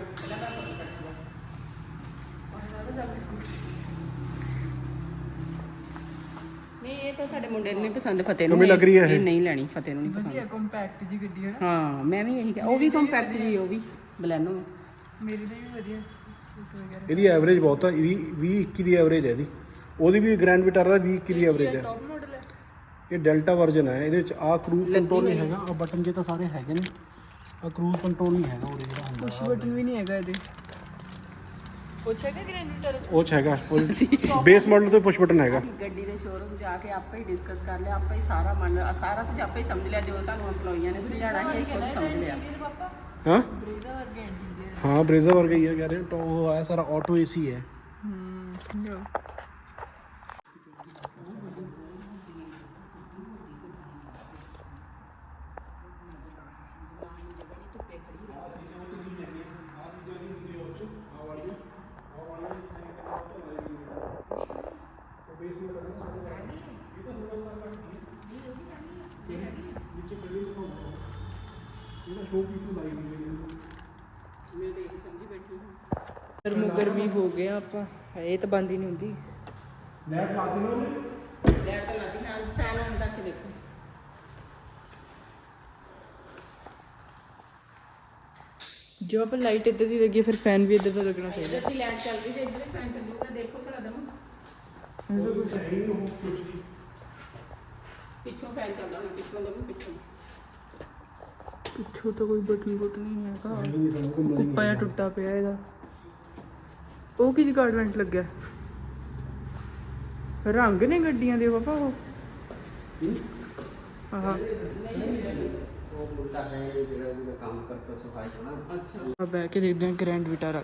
ਤਾਂ ਸਾਡੇ ਮੁੰਡੇ ਨੂੰ ਨਹੀਂ ਪਸੰਦ ਫਤਿਹ ਨੂੰ ਕਿਵੇਂ ਲੱਗ ਰਹੀ ਹੈ ਇਹ? ਇਹ ਨਹੀਂ ਲੈਣੀ ਫਤਿਹ ਨੂੰ ਨਹੀਂ ਪਸੰਦ। ਕੰਪੈਕਟ ਜੀ ਗੱਡੀ ਹੈ ਹਾਂ ਮੈਂ ਵੀ ਇਹੀ ਕਿਹਾ ਉਹ ਵੀ ਕੰਪੈਕਟ ਜੀ ਉਹ ਵੀ ਬਲੈਨੋ ਮੇਰੀ ਤਾਂ ਵੀ ਵਧੀਆ ਇਹਦੀ ਐਵਰੇਜ ਬਹੁਤ ਆ 20 20 21 ਦੀ ਐਵਰੇਜ ਹੈ ਇਹਦੀ। ਉਹਦੀ ਵੀ ਗ੍ਰੈਂਡ ਵਿਟਾਰਾ 20 21 ਦੀ ਐਵਰੇਜ ਹੈ। ਟੌਪ ਮਾਡਲ ਹੈ। ਇਹ ਡੈਲਟਾ ਵਰਜ਼ਨ ਹੈ ਇਹਦੇ ਵਿੱਚ ਆ ਕਰੂਜ਼ ਕੰਟਰੋਲ ਨਹੀਂ ਹੈਗਾ ਆ ਬਟਨ ਜੇ ਤਾਂ ਸਾਰੇ ਹੈਗੇ ਨੇ ਆ ਕਰੂਜ਼ ਕੰਟਰੋਲ ਨਹੀਂ ਹੈਗਾ ਉਹਦੇ ਜਿਹੜਾ ਹੁੰਦਾ ਪੁਸ਼ ਬਟਨ ਵੀ ਨਹੀਂ ਹੈਗਾ ਇਹਦੇ। ਪੁੱਛ ਹੈਗਾ ਗ੍ਰੈਂਡਰ ਉਹ 'ਚ ਹੈਗਾ *laughs* ਬੇਸ ਮਾਡਲ ਤੇ ਪੁਸ਼ ਬਟਨ ਹੈਗਾ। ਗੱਡੀ ਦੇ ਸ਼ੋਰੂਮ ਜਾ ਕੇ ਆਪੇ ਹੀ ਡਿਸਕਸ ਕਰ ਲਿਆ ਆਪੇ ਹੀ ਸਾਰਾ ਮੰਨ ਸਾਰਾ ਕੁਝ ਆਪੇ ਹੀ ਸਮਝ ਲਿਆ ਜੋ ਸਾਨੂੰ EMPLOYEEਆਂ ਨੇ ਸਮਝਾਣਾ ਸੀ ਇਹ ਖੁਦ ਸਮਝ ਲਿਆ। ਹਾਂ? ਬ੍ਰੇਜ਼ਾ ਵਰਗਾ ਇੰਟੀਰੀਅਰ ਹਾਂ ਬ੍ਰੇਜ਼ਾ ਵਰਗਾ ਹੀ ਹੈ ਕਹਿ ਰਹੇ ਟੋ ਉਹ ਆਇਆ ਸਾਰਾ ਆਟੋ ਏਸੀ ਹੈ। ਹੂੰ ਗਰਮੋ ਗਰਮੀ ਹੋ ਗਿਆ ਆਪਾਂ ਇਹ ਤਾਂ ਬੰਦ ਹੀ ਨਹੀਂ ਹੁੰਦੀ। ਲੈਟ ਲਾ ਦਿਓ ਲੈਟ ਲੱਗੀ ਨਾਲ ਫੈਨ ਆਨ ਕਰਕੇ ਦੇਖੋ। ਜੇ ਆਪਾਂ ਲਾਈਟ ਇੱਧਰ ਦੀ ਲੱਗੀ ਹੈ, ਫਿਰ ਫੈਨ ਵੀ ਇੱਧਰ ਦਾ ਲੱਗਣਾ ਚਾਹੀਦਾ। ਇੱਧਰ ਦੀ ਲੈਟ ਚੱਲ ਰਹੀ ਤੇ ਇੱਧਰ ਵੀ ਫੈਨ ਚੱਲੂਗਾ ਦੇਖੋ ਭਲਾ ਦਮ। ਪਿੱਛੋਂ ਫੈਨ ਚੱਲਦਾ ਹੋਣਾ ਪਿੱਛੋਂ ਦਮ ਪਿੱਛੋਂ ਪਿੱਛੋਂ ਤਾਂ ਕੋਈ ਬਟਨ ਬਟਨ ਹੀ ਨਹੀਂ ਹੈਗਾ ਕੁੱਪਾ ਜਿਹਾ ਟੁੱਟਾ ਪਿਆ ਇਹਦਾ ਉਹ ਕੀ ਜਗਾਰਡਮੈਂਟ ਲੱਗਿਆ ਰੰਗ ਨੇ ਗੱਡੀਆਂ ਦੇ ਪਾਪਾ ਉਹ ਆਹ ਉਹ ਮੁੰਡਾ ਹੈ ਜਿਹੜਾ ਜਿਹੜਾ ਕੰਮ ਕਰਦਾ ਸਫ਼ਾਈ ਦਾ ਨਾ ਅੱਛਾ ਆ ਬੈ ਕੇ ਦੇਖਦੇ ਹਾਂ Grand Vitara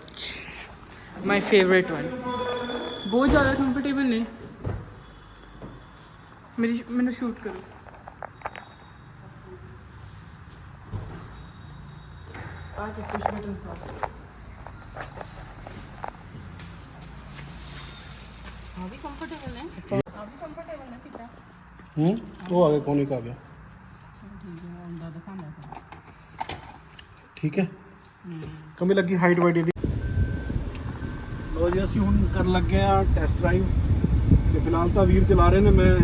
my favourite one ਬਹੁਤ ਜ਼ਿਆਦਾ ਕੰਫਰਟੇਬਲ ਨੇ ਮੇਰੀ ਮੈਨੂੰ ਸ਼ੂਟ ਕਰੋ ਆ ਸੇ ਪੁਸ਼ ਬਟਨ ਸਾਫ਼ ਆ ਵੀ ਕੰਫਰਟੇਬਲ ਨੇ ਆ ਵੀ ਕੰਫਰਟੇਬਲ ਨੇ ਸੀਟਾਂ ਹੂੰ ਉਹ ਆ ਗਿਆ ਕੋਨਿਕ ਆ ਗਿਆ ਠੀਕ ਹੈ ਆਉਂਦਾ ਦਿਖਾਉਂਦਾ ਠੀਕ ਹੈ ਕਮੀ ਲੱਗੀ ਹਾਈਟ ਵਾਈਟ ਇਹਦੀ ਲੋ ਜੀ ਅਸੀਂ ਹੁਣ ਕਰਨ ਲੱਗੇ ਆ ਟੈਸਟ ਡਰਾਈਵ ਤੇ ਫਿਲਹਾਲ ਤਾਂ ਵੀਰ ਚਲਾ ਰਹੇ ਨੇ ਮੈਂ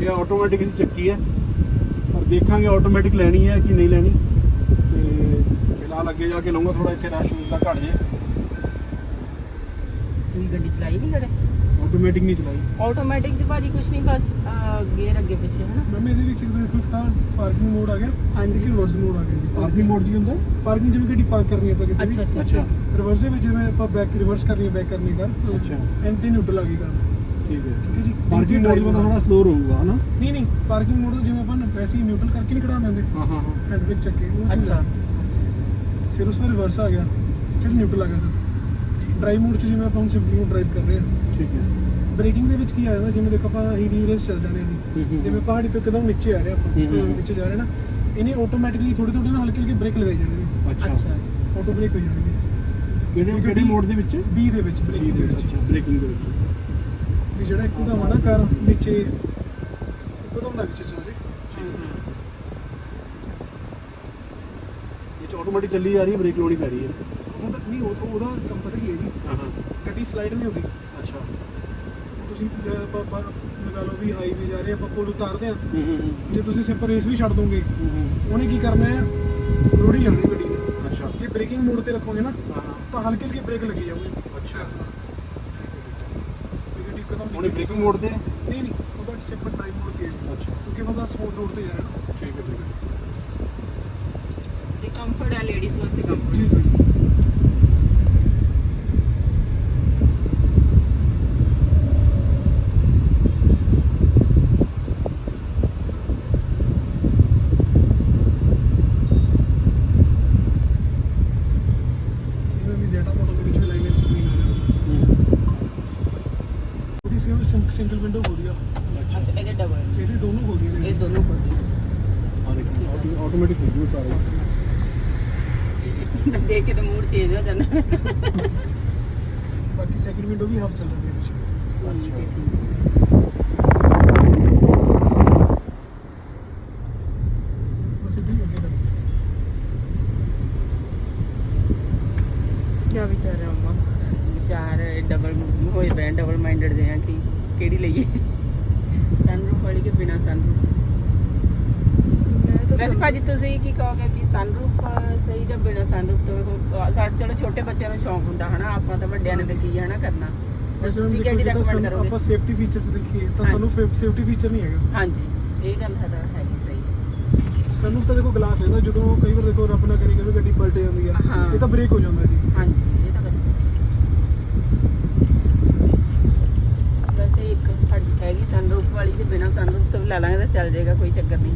ਇਹ ਆਟੋਮੈਟਿਕ ਦੀ ਚੱਕੀ ਹੈ ਪਰ ਦੇਖਾਂਗੇ ਆਟੋਮੈਟਿਕ ਲੈਣੀ ਹੈ ਕਿ ਨਹੀਂ ਲੈਣੀ ਤੇ ਫਿਲਹਾਲ ਅੱਗੇ ਜਾ ਕੇ ਲਵਾਂਗਾ ਥੋੜਾ ਇੱਥੇ ਰਸ਼ ਦਾ ਘਟ ਜੇ। ਤੁਸੀਂ ਗੱਡੀ ਚਲਾਈ ਨਹੀਂ ਕਦੇ? ਆਟੋਮੈਟਿਕ ਨਹੀਂ ਚਲਾਈ। ਆਟੋਮੈਟਿਕ ਚ ਭਾਜੀ ਕੁਝ ਨਹੀਂ ਬਸ ਗੇਅਰ ਅੱਗੇ ਪਿੱਛੇ ਹੈ ਨਾ ਮੈਂ ਇਹਦੇ ਵਿੱਚ ਦੇਖੋ ਇੱਕ ਤਾਂ ਪਾਰਕਿੰਗ ਮੋਡ ਆ ਗਿਆ। ਹਾਂਜੀ। ਇੱਕ ਰਿਵਰਸ ਮੋਡ ਆ ਗਿਆ ਜੀ। ਪਾਰਕਿੰਗ ਮੋਡ ਕੀ ਹੁੰਦਾ? ਪਾਰਕਿੰਗ ਜਿਵੇਂ ਗੱਡੀ ਪਾਰਕ ਕਰਨੀ ਆਪਾਂ ਕਿਤੇ ਅੱਛਾ ਅੱਛਾ ਅੱਛਾ। ਰਿਵਰਸ ਦੇ ਵਿੱਚ ਜਿਵੇਂ ਆਪਾਂ ਬੈਕ ਰਿਵਰਸ ਕਰਨੀ ਹੈ ਬੈਕ ਕਰਨੀ ਕਰ ਅੱਛਾ। ਐਂਟੀ ਨਿਊਟਰਲ ਆ ਗਈ ਕਰ ਠੀਕ ਹੈ। ਠੀਕ ਹੈ ਜੀ। ਪਾਰਕਿੰਗ ਮੋਡ ਦਾ ਥੋੜਾ ਸਲੋ ਰਹੂਗਾ ਹਨਾ? ਨਹੀਂ ਨਹੀਂ। ਪਾਰਕਿੰਗ ਮੋਡ ਤੋਂ ਜਿਵੇਂ ਆਪਾਂ ਨਾ ਵੈਸੇ ਹੀ ਨਿਊਟਰਲ ਕਰਕੇ ਨਹੀਂ ਖੜਾ ਦਿੰਦੇ। ਹਾਂ ਹਾਂ ਹਾਂ। ਹੈਂਡ ਬ੍ਰੇਕ ਚੱਕ ਉਹ ਚੀਜ਼ ਅੱਛਾ। ਆ। ਫਿਰ ਉਸ ਰਿਵਰਸ ਆ ਗਿਆ ਫਿਰ ਨਿਊਟਰਲ ਆ ਗਿਆ ਸਰ। ਡਰਾਈਵ ਮੋਡ 'ਚ ਜਿਵੇਂ ਆਪਾਂ ਹੁਣ ਸਿੰਪਲੀ ਡਰਾਈਵ ਕਰ ਰਹੇ ਹਾਂ। ਠੀਕ ਹੈ। ਬ੍ਰੇਕਿੰਗ ਦੇ ਵਿੱਚ ਕੀ ਆ ਜਾਂਦਾ ਜਿਵੇਂ ਦੇਖੋ ਆਪਾਂ ਹੀਰੀ ਰੇਸ ਚੱਲ ਜਾਣੇ ਜੀ। ਜਿਵੇਂ ਪਹਾੜੀ ਤੋਂ ਇੱਕਦਮ ਨੀਚੇ ਆ ਰਹੇ ਆਪਾਂ। ਨੀਚੇ ਜਾ ਰਹੇ ਨਾ ਇਹਨੇ ਆਟੋਮੈਟਿਕਲੀ ਥੋੜੀ ਥੋੜੀ ਨਾ ਹਲਕੀ ਹਲਕੀ ਬ੍ਰੇਕ ਲਗਾਈ ਜਾਣੇ ਨੇ ਅੱਛਾ। ਅੱਛਾ। ਆਟੋ ਬ੍ਰੇਕ ਹੋ। ਜਾਣਗੇ ਕਿਹੜੇ ਕਿਹੜੇ ਮੋਡ ਦੇ ਵਿੱਚ? B ਦੇ ਵਿੱਚ ਬ੍ਰੇਕਿੰਗ ਦੇ ਵਿੱਚ। ਬ੍ਰੇਕਿੰਗ ਦੇ ਵਿੱਚ। ਵੀ ਜਿਹੜਾ ਇੱਕੋ ਦਮ ਆ ਨਾ ਕਾਰ ਨੀਚੇ ਇੱਕੋ ਦਮ ਨਾ ਨੀਚੇ ਚੱਲ ਜੇ ਇਹ ਚ ਆਟੋਮੈਟਿਕ ਚੱਲੀ ਜਾ ਰਹੀ ਹੈ ਬ੍ਰੇਕ ਲਾਉਣੀ ਪੈ ਰਹੀ ਹੈ। ਹੁਣ ਤਾਂ ਨਹੀਂ ਉਹ ਉਹਦਾ ਕੰਮ ਪਤਾ ਕੀ ਹੈ ਜੀ। ਹਾਂ ਹਾਂ। ਗੱਡੀ ਸਲਾਈਡ ਨਹੀਂ ਹੁੰਦੀ। ਅੱਛਾ। ਤੁਸੀਂ ਜੇ ਆਪਾਂ ਆਪਾਂ ਲਗਾ ਲਓ ਵੀ ਹਾਈਵੇ ਜਾ ਰਹੇ ਆਪਾਂ ਪੁਲ ਉਤਾਰਦੇ ਆ ਹੂੰ ਹੂੰ ਹੂੰ। ਜੇ ਤੁਸੀਂ ਸਿੰਪਲ ਰੇਸ ਵੀ ਛੱਡ ਦੋਗੇ ਹੂੰ, ਹੂੰ। ਉਹਨੇ ਕੀ ਕਰਨਾ ਹੈ? ਰੋੜੀ ਜਾਣੀ ਗੱਡੀ ਨੇ ਅੱਛਾ। ਜੇ ਬ੍ਰੇਕਿੰਗ ਮੋਡ ਤੇ ਰੱਖੋਗੇ ਨਾ ਹਾਂ ਹਾਂ। ਤਾਂ ਹਲਕੀ ਹਲਕੀ ਬ੍ਰੇਕ ਲੱਗੀ ਜਾਊਗੀ। ਅੱਛਾ। ਵੀ ਗੱਡੀ ਇੱਕਦਮ ਹੁਣ ਨੀਚੇ ਬ੍ਰੇਕਿੰਗ ਮੋਡ ਤੇ? ਨਹੀਂ ਨਹੀਂ। ਉਹਦਾ ਸਿੰਪਲ ਡਰਾਈਵ ਮੋਡ ਤੇ ਹੈ ਅੱਛਾ। ਕਿਉਂਕਿ ਬੰਦਾ ਸਮੂਥ ਰੋਡ ਤੇ ਜਾ ਰਿਹਾ ਨਾ। ਠੀਕ ਹੈ ਕੰਫਰਟ ਹੈ। ਲੇਡੀਜ਼ ਵਾਸਤੇ ਕੰਫਰਟ ਜੀ ਜੀ ਕਿਹੜੀ ਲਈਏ? ਸਨਰੂਫ ਭਾਜੀ ਤੁਸੀਂ ਕੀ ਕਹੋਗੇ ਕਿ ਸਨਰੂਫ ਸਹੀ ਜਾਂ ਬਿਨਾ ਸਨਰੂਫ ਤੋਂ ਸਾਡੇ ਚਲੋ ਛੋਟੇ ਬੱਚਿਆਂ ਨੂੰ ਸ਼ੌਂਕ ਹੁੰਦਾ ਹਨਾ? ਆਪਾਂ ਤਾਂ ਵੱਡਿਆਂ ਨੇ ਤਾਂ ਕੀ ਹਨਾ ਕਰਨਾ? ਤੁਸੀਂ ਦੇਖੋ ਕਿਹੜੀ ਜਿੱਦਾਂ ਰეკਮੈਂਡ ਸਾਨੂੰ- ਆਪਾਂ ਕਰੋਗੇ। ਸੇਫਟੀ ਫੀਚਰਸ ਦੇਖੀਏ ਤਾਂ ਹਾਂਜੀ। ਸਾਨੂੰ ਸੇਫਟੀ ਫੀਚਰ ਨਹੀਂ ਹੈਗਾ। ਹਾਂਜੀ ਇਹ ਗੱਲ ਹੈ ਤਾਂ ਹੈਗੀ ਸਹੀ। ਸਾਨੂੰ ਤਾਂ ਦੇਖੋ ਗਲਾਸ ਹੈ ਨਾ ਜਦੋਂ ਕਈ ਵਾਰ ਦੇਖੋ ਰੱਬ ਨਾ ਕਰੇ ਕਿ ਗੱਡੀ ਪਲਟ ਜਾਂਦੀ ਆ ਹਾਂ। ਇਹ ਤਾਂ ਬ੍ਰੇਕ ਹੋ ਜਾਂਦਾ ਜੀ। ਹਾਂਜੀ ਇਹ ਤਾਂ ਗੱਲ ਵੈਸੇ ਇੱਕ ਸਾਡੀ ਹੈਗੀ ਸਨਰੂਫ ਵਾਲੀ ਤੇ ਬਿਨਾ ਸਨਰੂਫ ਤੋਂ ਵੀ ਲੈ ਲਾਂਗੇ ਤਾਂ ਚੱਲ ਜਾਏਗਾ ਕੋਈ ਚੱਕਰ ਨਹੀਂ।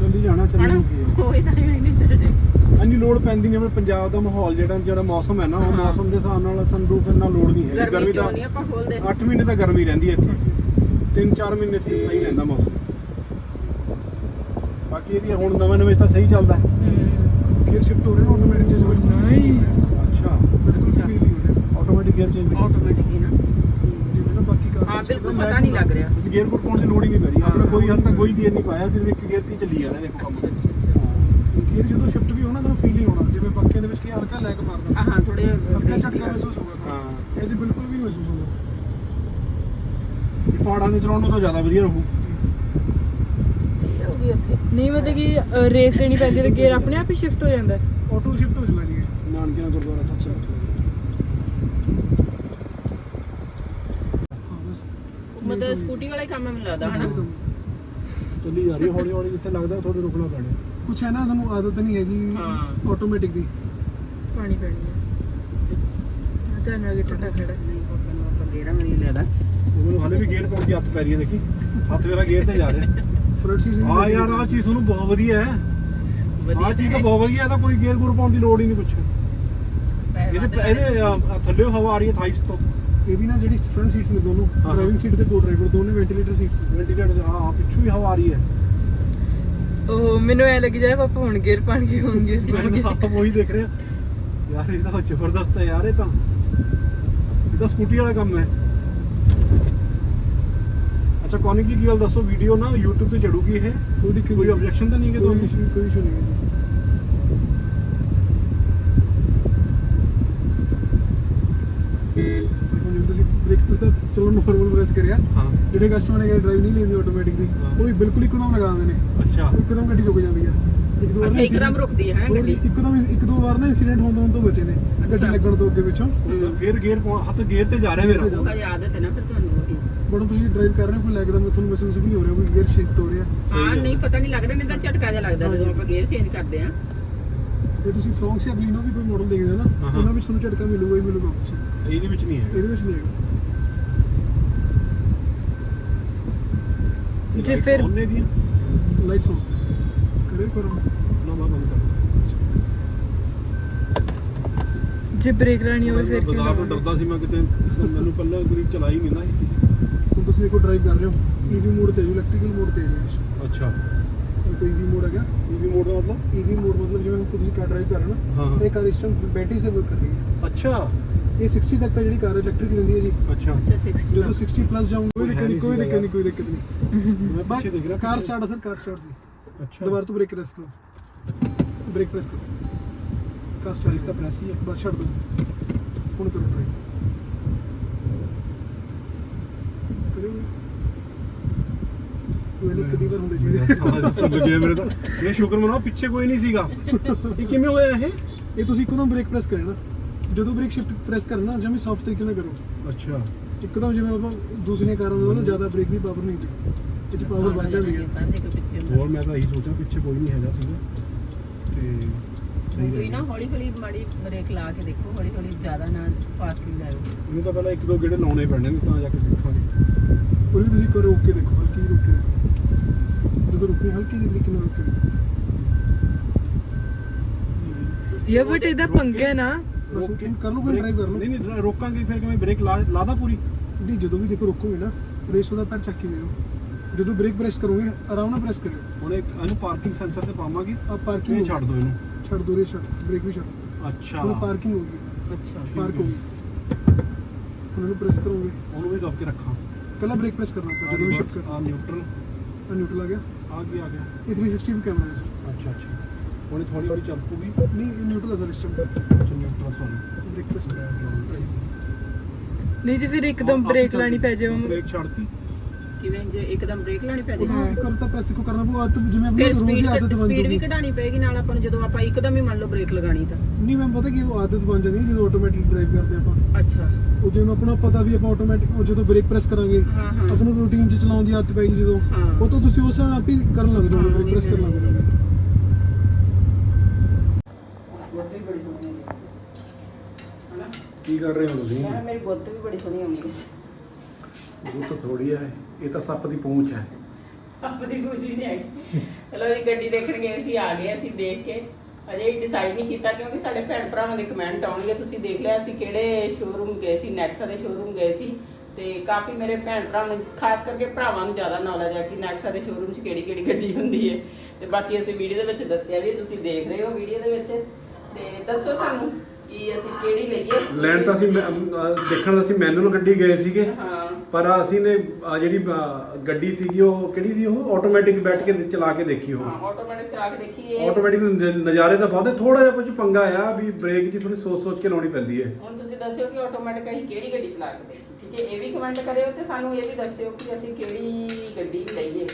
ਚੱਲੀ ਜਾਣਾ ਹਨਾ? ਉਹ ਹੀ ਨਹੀਂ ਚੱਲ ਜਾਏਗਾ। ਇੰਨੀ ਲੋੜ ਪੈਂਦੀ ਨਹੀਂ ਆਪਣੇ ਪੰਜਾਬ ਦਾ ਮਾਹੌਲ ਜਿਹੜਾ ਜਿਹੜਾ ਮੌਸਮ ਹੈ ਨਾ ਉਹ। ਮੌਸਮ ਦੇ ਹਿਸਾਬ ਨਾਲ ਸੰਦੂਫ ਇੰਨਾ ਲੋੜ ਨਹੀਂ ਹੈ ਗਰਮੀ ਚ ਨਹੀਂ ਆਪਾਂ ਖੋਲਦੇ 8 ਮਹੀਨੇ ਤਾਂ ਗਰਮੀ ਰਹਿੰਦੀ ਹੈ ਇੱਥੇ। 3-4 ਮਹੀਨੇ ਠੀਕ ਸਹੀ ਰਹਿੰਦਾ ਮੌਸਮ। ਬਾਕੀ ਇਹਦੀ ਹੁਣ ਨਵੇਂ ਨਵੇਂ ਤਾਂ ਸਹੀ ਚੱਲਦਾ। ਹੈ। ਹੂੰ ਗੀਅਰ ਸ਼ਿਫਟ ਹੋ ਰਿਹਾ ਨਾ ਆਟੋਮੈਟਿਕ ਚੀਜ਼ ਬਿਲਕੁਲ Nice. ਅੱਛਾ। ਬਿਲਕੁਲ। ਫੀਲ ਨਹੀਂ ਹੋ ਰਿਹਾ। ਆਟੋਮੈਟਿਕ ਗੇਅਰ ਚੇਂਜ ਆਟੋਮੈਟਿਕ ਹੀ ਨਾ। ਜਿਵੇਂ ਨਾ ਬਾਕੀ ਕਾਰ ਹਾਂ, ਬਿਲਕੁਲ ਪਤਾ ਨਹੀਂ ਲੱਗ ਰਿਹਾ। ਗੇਅਰ ਪਰ ਪਾਉਣ ਦੀ ਲੋੜ ਹੀ ਨਹੀਂ ਪੈ ਰਹੀ। ਆਪਣੇ ਹਾਂ। ਕੋਈ ਹੱਦ ਤੱਕ ਕੋਈ ਗੇਅਰ ਨਹੀਂ ਪਾਇਆ ਸਿਰਫ ਇੱਕ ਗੇਅਰ ਤੇ ਚੱਲੀ ਜਾ ਰਿਹਾ ਦੇਖੋ ਅੱਛਾ ਕੰਮ। ਅੱਛਾ ਅੱਛਾ। ਗੀਅਰ ਜਦੋਂ ਸ਼ਿਫਟ ਵੀ ਹੋਣਾ ਤਾਂ ਫੀਲ ਨਹੀਂ ਹੋਣਾ। ਜਿਵੇਂ ਬਾਕੀਆਂ ਦੇ ਵਿੱਚ ਕੀ ਹਲਕਾ ਲੈਗ ਮਾਰਦਾ। ਹਾਂ ਹਾਂ ਥੋੜੇ ਹਲਕਾ ਝਟਕਾ ਮਹਿਸੂਸ ਹੋਗਾ ਹਾਂ। ਇਹ ਜੀ ਬਿਲਕੁਲ ਵੀ ਨਹੀਂ ਮਹਿਸੂਸ ਹੋਗਾ ਇਹ ਪਹਾੜਾਂ ਦੇ ਚਲਾਉਣ ਨੂੰ ਤਾਂ ਜ਼ਿਆਦਾ ਵਧੀਆ ਰਹੂ। ਸਹੀ ਹੋਊਗੀ ਉੱਥੇ। ਨਹੀਂ ਮਤਲਬ ਕਿ ਰੇਸ ਦੇਣੀ ਪੈਂਦੀ ਹੈ ਤੇ ਗੇਅਰ ਆਪਣੇ ਆਪ ਹੀ ਸ਼ਿਫਟ ਹੋ ਜਾਂਦਾ ਹੈ। ਆਟੋ ਸ਼ਿਫਟ ਹੋ ਜਾਊਗਾ ਜੀ। ਨਾਨਕਿਆਂ ਗੁਰਦੁਆਰਾ ਸਾਹਿਬ ਹਾਂ ਮਤਲਬ ਸਕੂਟੀ ਵਾਲਾ ਹੀ ਕੰਮ ਹੈ ਮੈਨੂੰ ਲੱਗਦਾ ਹਨਾ? ਚੱਲੀ ਜਾ ਰਹੀ ਹੈ ਹੌਲੀ ਹੌਲੀ ਜਿੱਥੇ ਲੱਗਦਾ ਥੋੜੇ ਰੁਕਣਾ ਪੈਣਾ ਕੁਛ ਹੈ ਨਾ ਤੁਹਾਨੂੰ ਆਦਤ ਨਹੀਂ ਹੈਗੀ ਹਾਂ। ਆਟੋਮੈਟਿਕ ਦੀ। ਪਾਣੀ ਪੈਣੀ ਹੈ ਆ ਤਾਂ ਨਾਲ ਟੱਟਾ ਖੜਾ। ਨਹੀਂ ਪਾਪਾ ਨੂੰ ਆਪਾਂ ਗੇਰਾ ਨਹੀਂ ਲੈਦਾ ਮੈਨੂੰ ਹਲੇ ਵੀ ਗੇਅਰ ਪਾਉਣ ਦੀ ਹੱਥ ਪੈ ਰਹੀ ਹੈ ਦੇਖੀ। ਹੱਥ ਮੇਰਾ ਗੇਅਰ ਤੇ ਜਾ ਰਿਹਾ। ਫਰੰਟ ਸੀਟ ਹਾਂ ਯਾਰ ਆਹ ਚੀਜ਼ ਤੁਹਾਨੂੰ ਬਹੁਤ ਵਧੀਆ ਹੈ। ਆਹ ਚੀਜ਼ ਤਾਂ ਬਹੁਤ ਵਧੀਆ ਹੈ ਤਾਂ ਕੋਈ ਗੇਅਰ ਗੁਰ ਪਾਉਣ ਦੀ ਲੋੜ ਹੀ ਨਹੀਂ ਕੁਛ ਇਹਦੇ ਇਹਦੇ ਥੱਲੇ ਹਵਾ ਆ ਰਹੀ ਹੈ ਥਾਈਸ ਤੋਂ। ਇਹਦੀ ਨਾ ਜਿਹੜੀ ਫਰੰਟ ਸੀਟਸ ਨੇ ਦੋਨੋਂ ਹਾਂ। ਡਰਾਈਵਿੰਗ ਸੀਟ ਤੇ ਕੋ ਡਰਾਈਵਰ ਦੋਨੇ ਵੈਂਟੀਲੇਟਰ ਸੀਟਸ ਵੈਂਟੀਲੇਟਰ ਹਾਂ ਪਿੱਛੋਂ ਹੀ ਹਵਾ ਆ ਰਹੀ ਹੈ। ਉਹ ਮੈਨੂੰ ਐ ਲੱਗੀ ਜਾਏ ਪਾਪਾ ਹੁਣ ਗੇਅਰ ਪਾਣਗੇ ਹੁਣ ਗੇਅਰ ਮੈਂ ਪਾਣਗੇ। ਤਾਂ ਆਪ ਉਹੀ ਦੇਖ ਰਿਹਾ। ਯਾਰ ਇਹ ਤਾਂ ਜ਼ਬਰਦਸਤ ਹੈ ਯਾਰ ਇਹ ਤਾਂ। ਇਹ ਤਾਂ ਸਕੂਟੀ ਵਾਲਾ ਕੰਮ ਹੈ। ਅੱਛਾ ਕੋਨਿਕ ਜੀ ਕੀ ਗੱਲ ਦੱਸੋ? ਵੀਡੀਓ ਨਾ YouTube ਤੇ ਚੜੂਗੀ ਇਹ? ਕੋਈ ਦਿੱਕਤ ਕੋਈ objection ਤਾਂ ਨਹੀਂ ਹੈਗੇ ਕੋਈ ਤੁਹਾਨੂੰ? issue- ਕੋਈ ਇਸ਼ੂ ਨਹੀਂ ਹੈ ਜੀ ਦੇਖੋ ਜਿਵੇਂ ਤੁਸੀਂ ਤਾਂ ਚਲੋ ਨਾਰਮਲ ਪ੍ਰੈਸ ਕਰਿਆ। ਹਾਂ। ਜਿਹੜੇ ਕਸਟਮਰ ਨੇ ਡਰਾਈਵ ਨਹੀਂ ਲੈਂਦੇ ਆਟੋਮੈਟਿਕ ਦੀ ਹਾਂ। ਉਹ ਵੀ ਬਿਲਕੁਲ ਇੱਕਦਮ ਲਗਾ ਦਿੰਦੇ ਨੇ। ਅੱਛਾ। ਇੱਕਦਮ ਗੱਡੀ ਰੁਕ ਜਾਂਦੀ ਆ। ਇੱਕ ਦੋ ਵਾਰ ਅੱਛਾ ਨਾ ਇੱਕਦਮ incident- ਰੁਕਦੀ ਹੈ ਉਹ ਗੱਡੀ? ਇੱਕਦਮ ਇੱਕ ਦੋ ਵਾਰ ਨਾ ਇਨਸੀਡੈਂਟ ਹੋਣ ਤੋਂ- ਤੋਂ ਬਚੇ ਨੇ ਗੱਡੀ ਅੱਛਾ। ਲੱਗਣ ਤੋਂ ਅੱਗੇ ਪਿੱਛੋਂ। ਫਿਰ ਗੇਅਰ ਪਾਉਣ ਹੱਥ ਗੇਅਰ ਤੇ ਜਾ ਰਿਹਾ ਮੇਰਾ। ਉਹ ਹਜੇ ਆਦਤ ਹੈ ਨਾ ਫਿਰ ਤੁਹਾਨੂੰ ਉਹਦੀ ਬੜਾ ਤੁਸੀਂ ਡਰਾਈਵ ਕਰ ਰਹੇ ਹੋ ਕੋਈ ਲੱਗਦਾ ਤੁਹਾਨੂੰ ਮਹਿਸੂਸ ਵੀ ਨਹੀਂ ਹੋ ਰਿਹਾ ਕੋਈ ਗੇਅਰ ਸ਼ਿਫਟ ਹੋ ਰਿਹਾ। ਹਾਂ ਨਹੀਂ ਪਤਾ ਨਹੀਂ ਲੱਗਦਾ ਨਹੀਂ ਤਾਂ ਝਟਕਾ ਜਿਹਾ ਲੱਗਦਾ ਜਦੋਂ ਆਪਾਂ ਗੇਅਰ ਚੇਂਜ ਕਰਦੇ ਆ ਤੇ ਤੁਸੀਂ ਫਰੌਂਕ ਜਾਂ ਬਲੀਨੋ ਵੀ ਕੋਈ ਮਾਡਲ ਦੇਖਦੇ ਹੋ ਨਾ ਹਾਂ, ਹਾਂ। ਉਹਨਾਂ ਵਿੱਚ ਤੁਹਾਨੂੰ ਝਟਕਾ ਮਿਲੂਗਾ ਹੀ ਮਿਲੂਗਾ। ਇਹਦੇ ਵਿੱਚ ਨਹੀਂ ਹੈ ਇਹਦੇ ਵਿੱਚ ਨਹੀਂ ਹੈਗਾ। ਜੇ ਫਿਰ- ਉਹਨੇ ਦੀਆਂ ਲਾਈਟਸ ਆਨ ਕਰੇ ਕਰੋ ਨਾ ਮੈਂ ਬੰਦ ਕਰ। ਜੇ ਬ੍ਰੇਕ ਲਾਣੀ ਹੋਵੇ ਫਿਰ ਕਿਉਂ ਬਾਜ਼ਾਰ ਤੋਂ? ਡਰਦਾ ਸੀ ਮੈਂ ਕਿਤੇ। ਮੈਨੂੰ ਪਹਿਲਾਂ ਕੋਈ ਚਲਾਈ ਨਹੀਂ ਨਾ ਇਹ। ਹੁਣ ਤੁਸੀਂ ਦੇਖੋ ਡਰਾਈਵ ਕਰ ਰਹੇ ਹੋ। ਈਵੀ ਮੋਡ ਤੇ ਇਲੈਕਟ੍ਰੀਕਲ ਮੋਡ ਤੇ ਅੱਛਾ। ਇਹ ਕੋਈ ਈਵੀ ਮੋਡ ਹੈਗਾ। ਈਵੀ ਮੋਡ ਦਾ ਮਤਲਬ? ਈਵੀ ਮੋਡ ਮਤਲਬ ਜਿਵੇਂ ਤੁਸੀਂ ਕਾਰ ਡਰਾਈਵ ਕਰ ਰਹੇ ਹੋ ਨਾ ਹਾਂ। ਤੇ ਕਾਰ ਇਸ ਟਾਈਮ ਬੈਟਰੀ ਸੇ ਵਰਕ ਕਰ ਰਹੀ ਹੈ। ਅੱਛਾ। ਇਹ 60 ਤੱਕ ਤਾਂ ਜਿਹੜੀ ਕਾਰ ਇਲੈਕਟ੍ਰਿਕ ਲੈਂਦੀ ਹੈ ਜੀ। ਅੱਛਾ। ਅੱਛਾ 60 ਜਦੋਂ 60 ਪਲੱਸ ਜਾਊਂਗੇ ਕੋਈ ਦਿੱਕਤ ਨਹੀਂ ਕੋਈ ਦਿੱਕਤ ਨਹੀਂ ਕੋਈ ਦਿੱਕਤ ਨਹੀਂ। ਮੈਂ ਪਿੱਛੇ ਦੇਖ ਰਿਹਾ car. Start sir car start ਸੀ। ਅੱਛਾ। ਦੁਬਾਰਾ ਤੋਂ ਬ੍ਰੇਕ ਪ੍ਰੈਸ ਕਰੋ। ਬ੍ਰੇਕ ਪ੍ਰੈਸ ਕਰੋ। ਕਾਰ ਸਟਾਰਟ ਇੱਕ ਤਾਂ ਪ੍ਰੈਸ ਹੀ ਹੈ ਬਸ ਛੱਡ ਦੋ। ਹੁਣ ਕਰੋ ਡਰਾਈਵ ਕਰੋ। ਮੈਨੂੰ ਕਦੀ ਵਾਰ ਹੁੰਦੇ ਸੀ ਸਾਰਾ ਫੁੱਲ ਗਿਆ ਮੇਰੇ ਤਾਂ ਇਹ ਸ਼ੁਕਰ ਮਨਾਓ ਪਿੱਛੇ ਕੋਈ ਨਹੀਂ ਸੀਗਾ। ਇਹ ਕਿਵੇਂ ਹੋਇਆ ਇਹ? ਇਹ ਤੁਸੀਂ ਇੱਕਦਮ ਬ੍ਰੇਕ ਪ੍ਰੈਸ ਕਰੇ ਨਾ। ਜਦੋਂ ਬ੍ਰੇਕ ਸ਼ਿਫਟ ਪ੍ਰੈਸ ਕਰਨਾ ਜਿਵੇਂ ਸੌਫਟ ਤਰੀਕੇ ਨਾਲ ਕਰੋ। ਅੱਛਾ। ਇੱਕਦਮ ਜਿਵੇਂ ਆਪਾਂ ਦੂਸਰੀਆਂ ਕਾਰਾਂ ਨਾਲੋਂ ਜ਼ਿਆਦਾ ਬ੍ਰੇਕ ਦੀ ਪਾਵਰ ਨਹੀਂ ਹੁੰਦੀ। ਇਹ ਚ ਪਾਵਰ ਵੱਧ ਜਾਂਦੀ ਹੈ। ਹੋਰ ਮੈਂ ਤਾਂ ਇਹੀ ਸੋਚਿਆ ਪਿੱਛੇ ਕੋਈ ਨਹੀਂ ਹੈਗਾ ਸੀਗਾ। ਤੇ ਸਹੀ ਤੁਸੀਂ ਨਾ। ਹੌਲੀ ਹੌਲੀ ਮਾੜੀ ਬ੍ਰੇਕ ਲਾ ਕੇ ਦੇਖੋ ਹੌਲੀ ਹੌਲੀ ਜ਼ਿਆਦਾ ਨਾ ਫਾਸਟ ਨਹੀਂ ਜਾਇਓ ਇਹਨੂੰ ਤਾਂ ਪਹਿਲਾਂ ਇੱਕ ਦੋ ਗੇੜੇ ਲਾਉਣੇ ਪੈਣੇ ਨੇ ਤਾਂ ਜਾ ਕੇ ਸਿੱਖਾਂਗੇ। ਉਹ ਵੀ ਤੁਸੀਂ ਕਰੋ ਰੋਕ ਕੇ ਦੇਖੋ ਹਲਕੀ ਜਿਹੀ ਰੋਕ ਕੇ ਦੇਖੋ। ਜਦੋਂ ਰੁਕਣੀ ਹਲਕੀ ਜਿਹੀ ਤਰੀਕੇ ਨਾਲ ਰੋਕ ਕੇ ਦੇਖੋ। ਤੁਸੀਂ ਯਾ ਬਟ ਇਹਦਾ ਪੰਗਾ ਹੈ ਨਾ। ਬਸ ਕੇ। ਕਰ ਲਓ, ਕੋਈ drive ਕਰ ਲਓ। ਨਹੀਂ ਨਹੀਂ ਰੋਕਾਂਗੇ ਫਿਰ ਕਿਵੇਂ? ਬ੍ਰੇਕ ਲਾਦਾ ਪੂਰੀ? ਨਹੀਂ ਜਦੋਂ ਵੀ ਦੇਖੋ ਰੋਕੋਗੇ ਨਾ ਰੇਸ ਉਹਦਾ ਪੈਰ ਚੱਕ ਕੇ ਦਿਓ। ਜਦੋਂ ਬ੍ਰੇਕ ਪ੍ਰੈਸ ਕਰੋਗੇ ਆਰਾਮ ਨਾਲ ਪ੍ਰੈਸ ਕਰਿਓ। ਹੁਣ ਇੱਕ ਇਹਨੂੰ ਪਾਰਕਿੰਗ ਸੈਂਸਰ ਤੇ ਪਾਵਾਂਗੇ। ਆ ਪਾਰਕਿੰਗ ਛੱਡ ਦਿਓ ਇਹਨੂੰ। ਛੱਡ ਦੋ ਰੇਸ ਛੱਡ ਬ੍ਰੇਕ ਵੀ ਛੱਡ। ਅੱਛਾ। ਹੁਣ ਪਾਰਕਿੰਗ ਹੋ ਗਈ। ਅੱਛਾ। ਪਾਰਕ ਹੋ। ਗਈ। ਹੁਣ ਇਹਨੂੰ ਪ੍ਰੈਸ ਕਰੋਗੇ। ਉਹਨੂੰ ਵੀ ਦਬ ਕੇ ਰੱਖਾਂ। ਕੱਲਾ ਬ੍ਰੇਕ ਪ੍ਰੈਸ ਕਰਨਾ ਆਪਾਂ ਜਦੋਂ ਸ਼ਿਫਟ ਆ ਕਰਨਾ। ਨਿਊਟਰਲ ਆ ਨਿਊਟਰਲ ਆ ਗਿਆ। ਆ ਗਿਆ ਆ ਗਿਆ। ਇਹ 360 ਵੀ ਕੈਮਰਾ ਹੈ। ਸਰ ਅੱਛਾ ਅੱਛਾ। ਹੁਣ ਥੋੜੀ ਥੋੜੀ ਚੱਲ ਪੂਗੀ ਨਹੀਂ ਇਹ ਨਿਊਟਰਲ ਹੈ ਸਰ ਇਸ ਟਾਈਮ ਅੱਛਾ ਨਿਊਟਰਲ ਸੌਰੀ ਬ੍ਰੇਕ ਪ੍ਰੈਸ ਕਰੋ ਨਹੀਂ ਜੇ ਫਿਰ ਇੱਕਦਮ ਬ੍ਰੇਕ ਲਾਣੀ ਪੈ ਜਾਵੇ ਬ੍ਰੇਕ ਛੱਡਤੀ। ਕਿਵੇਂ ਜੇ? ਇੱਕਦਮ ਬ੍ਰੇਕ ਲਾਣੀ ਪੈ ਉਹ ਜੇ ਤਾਂ ਤਾਂ ਪ੍ਰੈਸ ਕੋ ਕਰਨਾ ਪਊ ਆਦਤ ਜਿਵੇਂ ਆਪਣੀ ਰੋਜ਼ ਸਪੀਡ ਆਦਤ ਬਣ ਸਪੀਡ ਵੀ ਘਟਾਣੀ ਪਏਗੀ ਨਾਲ ਆਪਾਂ ਨੂੰ ਜਦੋਂ ਆਪਾਂ ਇੱਕਦਮ ਹੀ ਮੰਨ ਲਓ ਬ੍ਰੇਕ ਲਗਾਣੀ ਤਾਂ। ਨਹੀਂ ਮੈਂ ਪਤਾ ਕੀ ਉਹ ਆਦਤ ਬਣ ਜਾਂਦੀ ਜਦੋਂ ਆਟੋਮੈਟਿਕ ਡਰਾਈਵ ਕਰਦੇ ਆਪਾਂ। ਅੱਛਾ। ਉਹ ਜਿਵੇਂ ਆਪਣਾ ਪਤਾ ਵੀ ਆਪਾਂ ਆਟੋਮੈਟਿਕ ਉਹ ਜਦੋਂ ਬ੍ਰੇਕ ਪ੍ਰੈਸ ਕਰਾਂਗੇ ਹਾਂ ਹਾਂ। ਆਪਾਂ ਨੂੰ ਰੂਟੀਨ ਚ ਚਲਾਉਣ ਦੀ ਆਦਤ ਪੈਗੀ ਜਦੋਂ। ਉਹ ਤਾਂ ਤੁਸੀਂ ਉਸ ਨਾਲ ਆਪ ਕਰਨ ਲੱਗ ਜਾਓਗੇ ਬ੍ਰੇਕ ਪ੍ਰੈਸ ਕਰਨ ਲੱਗ ਜਾਓਗੇ ਗੁੱਤ ਵੀ ਬੜੀ ਸੋਹਣੀ ਹੈ ਹਨਾ ਕੀ ਕਰ ਰਹੇ ਹੋ ਤੁਸੀਂ? ਕਿਹਾ ਮੇਰੀ ਗੁੱਤ ਵੀ ਬੜੀ ਸੋਹਣੀ ਆਉਂਦੀ ਹੈ। ਉਹ ਤਾਂ ਥੋੜੀ ਹੈ ਇਹ ਤਾਂ ਸੱਪ ਦੀ ਪੂੰਛ ਹੈ। ਆਪਣੀ ਖੁਸ਼ੀ ਨਹੀਂ ਆਈ ਚਲੋ ਜੀ ਗੱਡੀ ਦੇਖਣ ਗਏ ਸੀ ਆ ਗਏ ਅਸੀਂ ਦੇਖ ਕੇ। ਅਜੇ ਡਿਸਾਈਡ ਨਹੀਂ ਕੀਤਾ ਕਿਉਂਕਿ ਸਾਡੇ ਭੈਣ ਭਰਾਵਾਂ ਦੇ ਕਮੈਂਟ ਆਉਣਗੇ ਤੁਸੀਂ ਦੇਖ ਲਿਆ ਅਸੀਂ ਕਿਹੜੇ ਸ਼ੋਰੂਮ ਗਏ ਸੀ ਨੈਕਸਾ ਦੇ ਸ਼ੋਰੂਮ ਗਏ ਸੀ। ਤੇ ਕਾਫੀ ਮੇਰੇ ਭੈਣ ਭਰਾ ਨੂੰ ਖਾਸ ਕਰਕੇ ਭਰਾਵਾਂ ਨੂੰ ਜ਼ਿਆਦਾ ਨੌਲੇਜ ਹੈ ਕਿ ਨੈਕਸਾ ਦੇ ਸ਼ੋਰੂਮ 'ਚ ਕਿਹੜੀ ਕਿਹੜੀ ਗੱਡੀ ਹੁੰਦੀ ਹੈ। ਤੇ ਬਾਕੀ ਅਸੀਂ ਵੀਡੀਓ ਦੇ ਵਿੱਚ ਦੱਸਿਆ ਵੀ ਹੈ, ਤੁਸੀਂ ਦੇਖ ਰਹੇ ਹੋ ਵੀਡੀਓ ਦੇ ਵਿੱਚ। ਤੇ ਦੱਸੋ ਸਾਨੂੰ ਕਿ ਅਸੀਂ ਕਿਹੜੀ ਲਈਏ? ਲੈਣ ਤਾਂ ਅਸੀਂ ਮੈਂ- ਅਹ ਦੇਖਣ ਤਾਂ ਅਸੀਂ ਮੈਨੂਅਲ ਗੱਡੀ ਗਏ ਸੀਗੇ। ਹਾਂ। ਪਰ ਅਸੀਂ ਨੇ ਆਹ ਜਿਹੜੀ ਅਹ ਗੱਡੀ ਸੀਗੀ ਉਹ ਕਿਹੜੀ ਸੀ ਉਹ? ਆਟੋਮੈਟਿਕ ਬੈਠ ਕੇ ਚਲਾ ਕੇ ਦੇਖੀ ਉਹ। ਹਾਂ ਆਟੋਮੈਟਿਕ ਚਲਾ ਕੇ ਦੇਖੀਏ ਆਟੋਮੈਟਿਕ ਨਜ਼ਾਰੇ ਤਾਂ ਬਹੁਤ ਥੋੜਾ ਜਿਹਾ ਕੁਝ ਪੰਗਾ ਆ ਵੀ ਬ੍ਰੇਕ ਜੀ ਥੋੜੀ ਸੋਚ ਸੋਚ ਕੇ ਲਾਉਣੀ ਪੈਂਦੀ ਹੈ। ਹੁਣ ਤੁਸੀਂ ਦੱਸਿਓ ਕਿ ਆਟੋਮੈਟਿਕ ਅਸੀਂ ਕਿਹੜੀ ਗੱਡੀ ਚਲਾ ਕੇ ਦੇਖੀ। ਠੀਕ ਹੈ ਇਹ ਵੀ ਕਮੈਂਟ ਕਰਿਓ ਤੇ ਸਾਨੂੰ ਇਹ ਵੀ ਦੱਸਿਓ ਕਿ ਅਸੀਂ ਕਿਹੜੀ ਗੱਡੀ ਲਈਏ।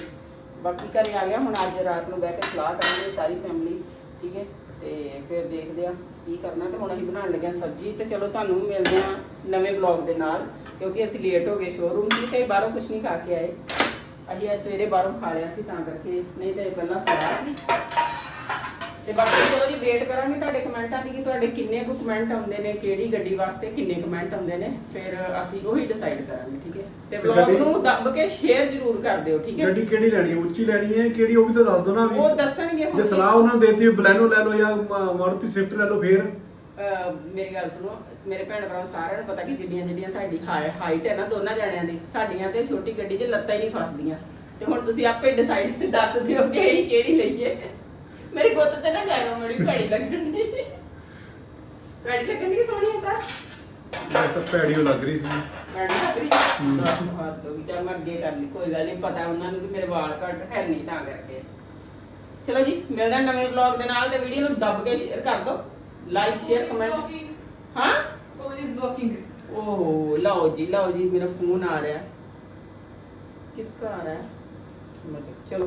ਬਾਕੀ ਘਰੇ ਆ ਗਿਆ ਹੁਣ ਅੱਜ ਰਾਤ ਨੂੰ ਬਹਿ ਕੇ ਸਲਾਹ ਕਰਾਂਗੇ ਸਾਰੀ ਫੈਮਿਲੀ ਠੀਕ ਹੈ ਤੇ ਫਿਰ ਦੇਖਦੇ ਆ ਕੀ ਕਰਨਾ ਤੇ ਹੁਣ ਅਸੀਂ ਬਣਾਉਣ ਲੱਗੇ ਹਾਂ ਸਬਜ਼ੀ ਤੇ ਚਲੋ ਤੁਹਾਨੂੰ ਮਿਲਦੇ ਆ ਨਵੇਂ ਵਲੌਗ ਦੇ ਨਾਲ, ਕਿਉਂਕਿ ਅਸੀਂ ਲੇਟ ਹੋ ਗਏ ਸ਼ੋਰੂਮ ਦੀ ਤੇ ਬਾਹਰੋਂ ਕੁਝ ਨਹੀਂ ਖਾ ਕੇ ਆਏ। ਅਸੀਂ ਅੱਜ ਸਵੇਰੇ ਬਾਹਰੋਂ ਖਾ ਲਿਆ ਸੀ ਤਾਂ ਕਰਕੇ, ਨਹੀਂ ਤੇ ਪਹਿਲਾਂ ਸਵਾਦ ਸੀ। ਤੇ ਬਾਕੀ ਚਲੋ ਜੀ ਵੇਟ ਕਰਾਂਗੇ ਤੁਹਾਡੇ ਕਮੈਂਟਾਂ ਦੀ ਕਿ ਤੁਹਾਡੇ ਕਿੰਨੇ ਕੁ ਕਮੈਂਟ ਆਉਂਦੇ ਨੇ ਕਿਹੜੀ ਗੱਡੀ ਵਾਸਤੇ ਕਿੰਨੇ ਕਮੈਂਟ ਆਉਂਦੇ ਨੇ ਫਿਰ ਅਸੀਂ ਉਹੀ ਡਿਸਾਈਡ ਕਰਾਂਗੇ ਠੀਕ ਹੈ? ਤੇ ਵਲੌਗ ਨੂੰ ਦੱਬ ਕੇ ਸ਼ੇਅਰ ਜ਼ਰੂਰ ਕਰ ਦਿਓ ਠੀਕ ਹੈ? ਗੱਡੀ ਕਿਹੜੀ ਲੈਣੀ ਹੈ? ਉੱਚੀ ਲੈਣੀ ਹੈ ਕਿਹੜੀ ਉਹ ਵੀ ਤਾਂ ਦੱਸ ਦਿਓ ਨਾ ਵੀ। ਉਹ ਦੱਸਣਗੇ ਜੇ ਸਲਾਹ ਉਹਨਾਂ ਨੇ ਦੇਤੀ ਬਲੈਨੋ ਲੈ ਲਓ ਜਾਂ ਮਾਰੂਤੀ ਸਵਿਫਟ ਲੈ ਲਓ ਫੇਰ। ਮੇਰੀ ਗੱਲ ਸੁਣੋ ਮੇਰੇ ਭੈਣ ਭਰਾ ਸਾਰਿਆਂ ਨੂੰ ਪਤਾ ਕਿ ਜਿੱਡੀਆਂ ਜਿੱਡੀਆਂ ਸਾਡੀ ਹਾਈਟ ਹੈ ਨਾ ਦੋਨਾਂ ਜਣਿਆਂ ਦੀ ਸਾਡੀਆਂ ਤੇ ਛੋਟੀ ਗੱਡੀ 'ਚ ਲੱਤਾਂ ਹੀ ਨਹੀਂ ਫਸਦੀਆਂ। ਤੇ ਹੁਣ ਤੁਸੀਂ ਆਪੇ ਡਿਸਾਈਡ ਦੱਸ ਦਿਓ ਕਿ ਕਿਹੜੀ ਲਈਏ। ਮੇਰੀ ਗੁੱਤ ਤੇ ਨਾ ਜਾਇਓ ਮੇਰੀ ਭੈੜੀ ਲੱਗਣੀ ਭੈੜੀ ਲੱਗਣੀ ਕਿ ਸੋਹਣੀ ਹੈ ਤਾਂ। ਮੈਂ ਤਾਂ ਭੈੜੀ ਓ ਲੱਗ ਰਹੀ ਸੀ। ਮੈਡਮ ਲੱਗ ਰਹੀ ਹੈ। ਹੱਥ ਤੋਂ ਚੱਲ ਮੈਂ ਅੱਗੇ ਕਰ ਲਈ। ਕੋਈ ਗੱਲ ਨਹੀਂ ਪਤਾ ਉਹਨਾਂ ਨੂੰ ਕਿ ਮੇਰੇ ਵਾਲ ਘੱਟ ਹੈ ਨਹੀਂ ਤਾਂ ਕਰਕੇ। ਚਲੋ ਜੀ ਮਿਲਦੇ ਹਾਂ ਨਵੇਂ ਵਲੌਗ ਦੇ ਨਾਲ ਤੇ ਵੀਡੀਓ ਨੂੰ ਦੱਬ ਕੇ ਸ਼ੇਅਰ ਕਰ ਦਿਓ ਲਾਈਕ ਸ਼ੇਅਰ ਕਮੈਂਟ ਹਾਂ? ਕੋਲ ਇਜ਼ ਵਰਕਿੰਗ ਓਹ ਲਓ ਜੀ ਲਓ ਜੀ ਮੇਰਾ ਫੋਨ ਆ ਰਿਹਾ। ਕਿਸ ਕਾ ਆ? ਰਿਹਾ ਸਮਝ ਚਲੋ।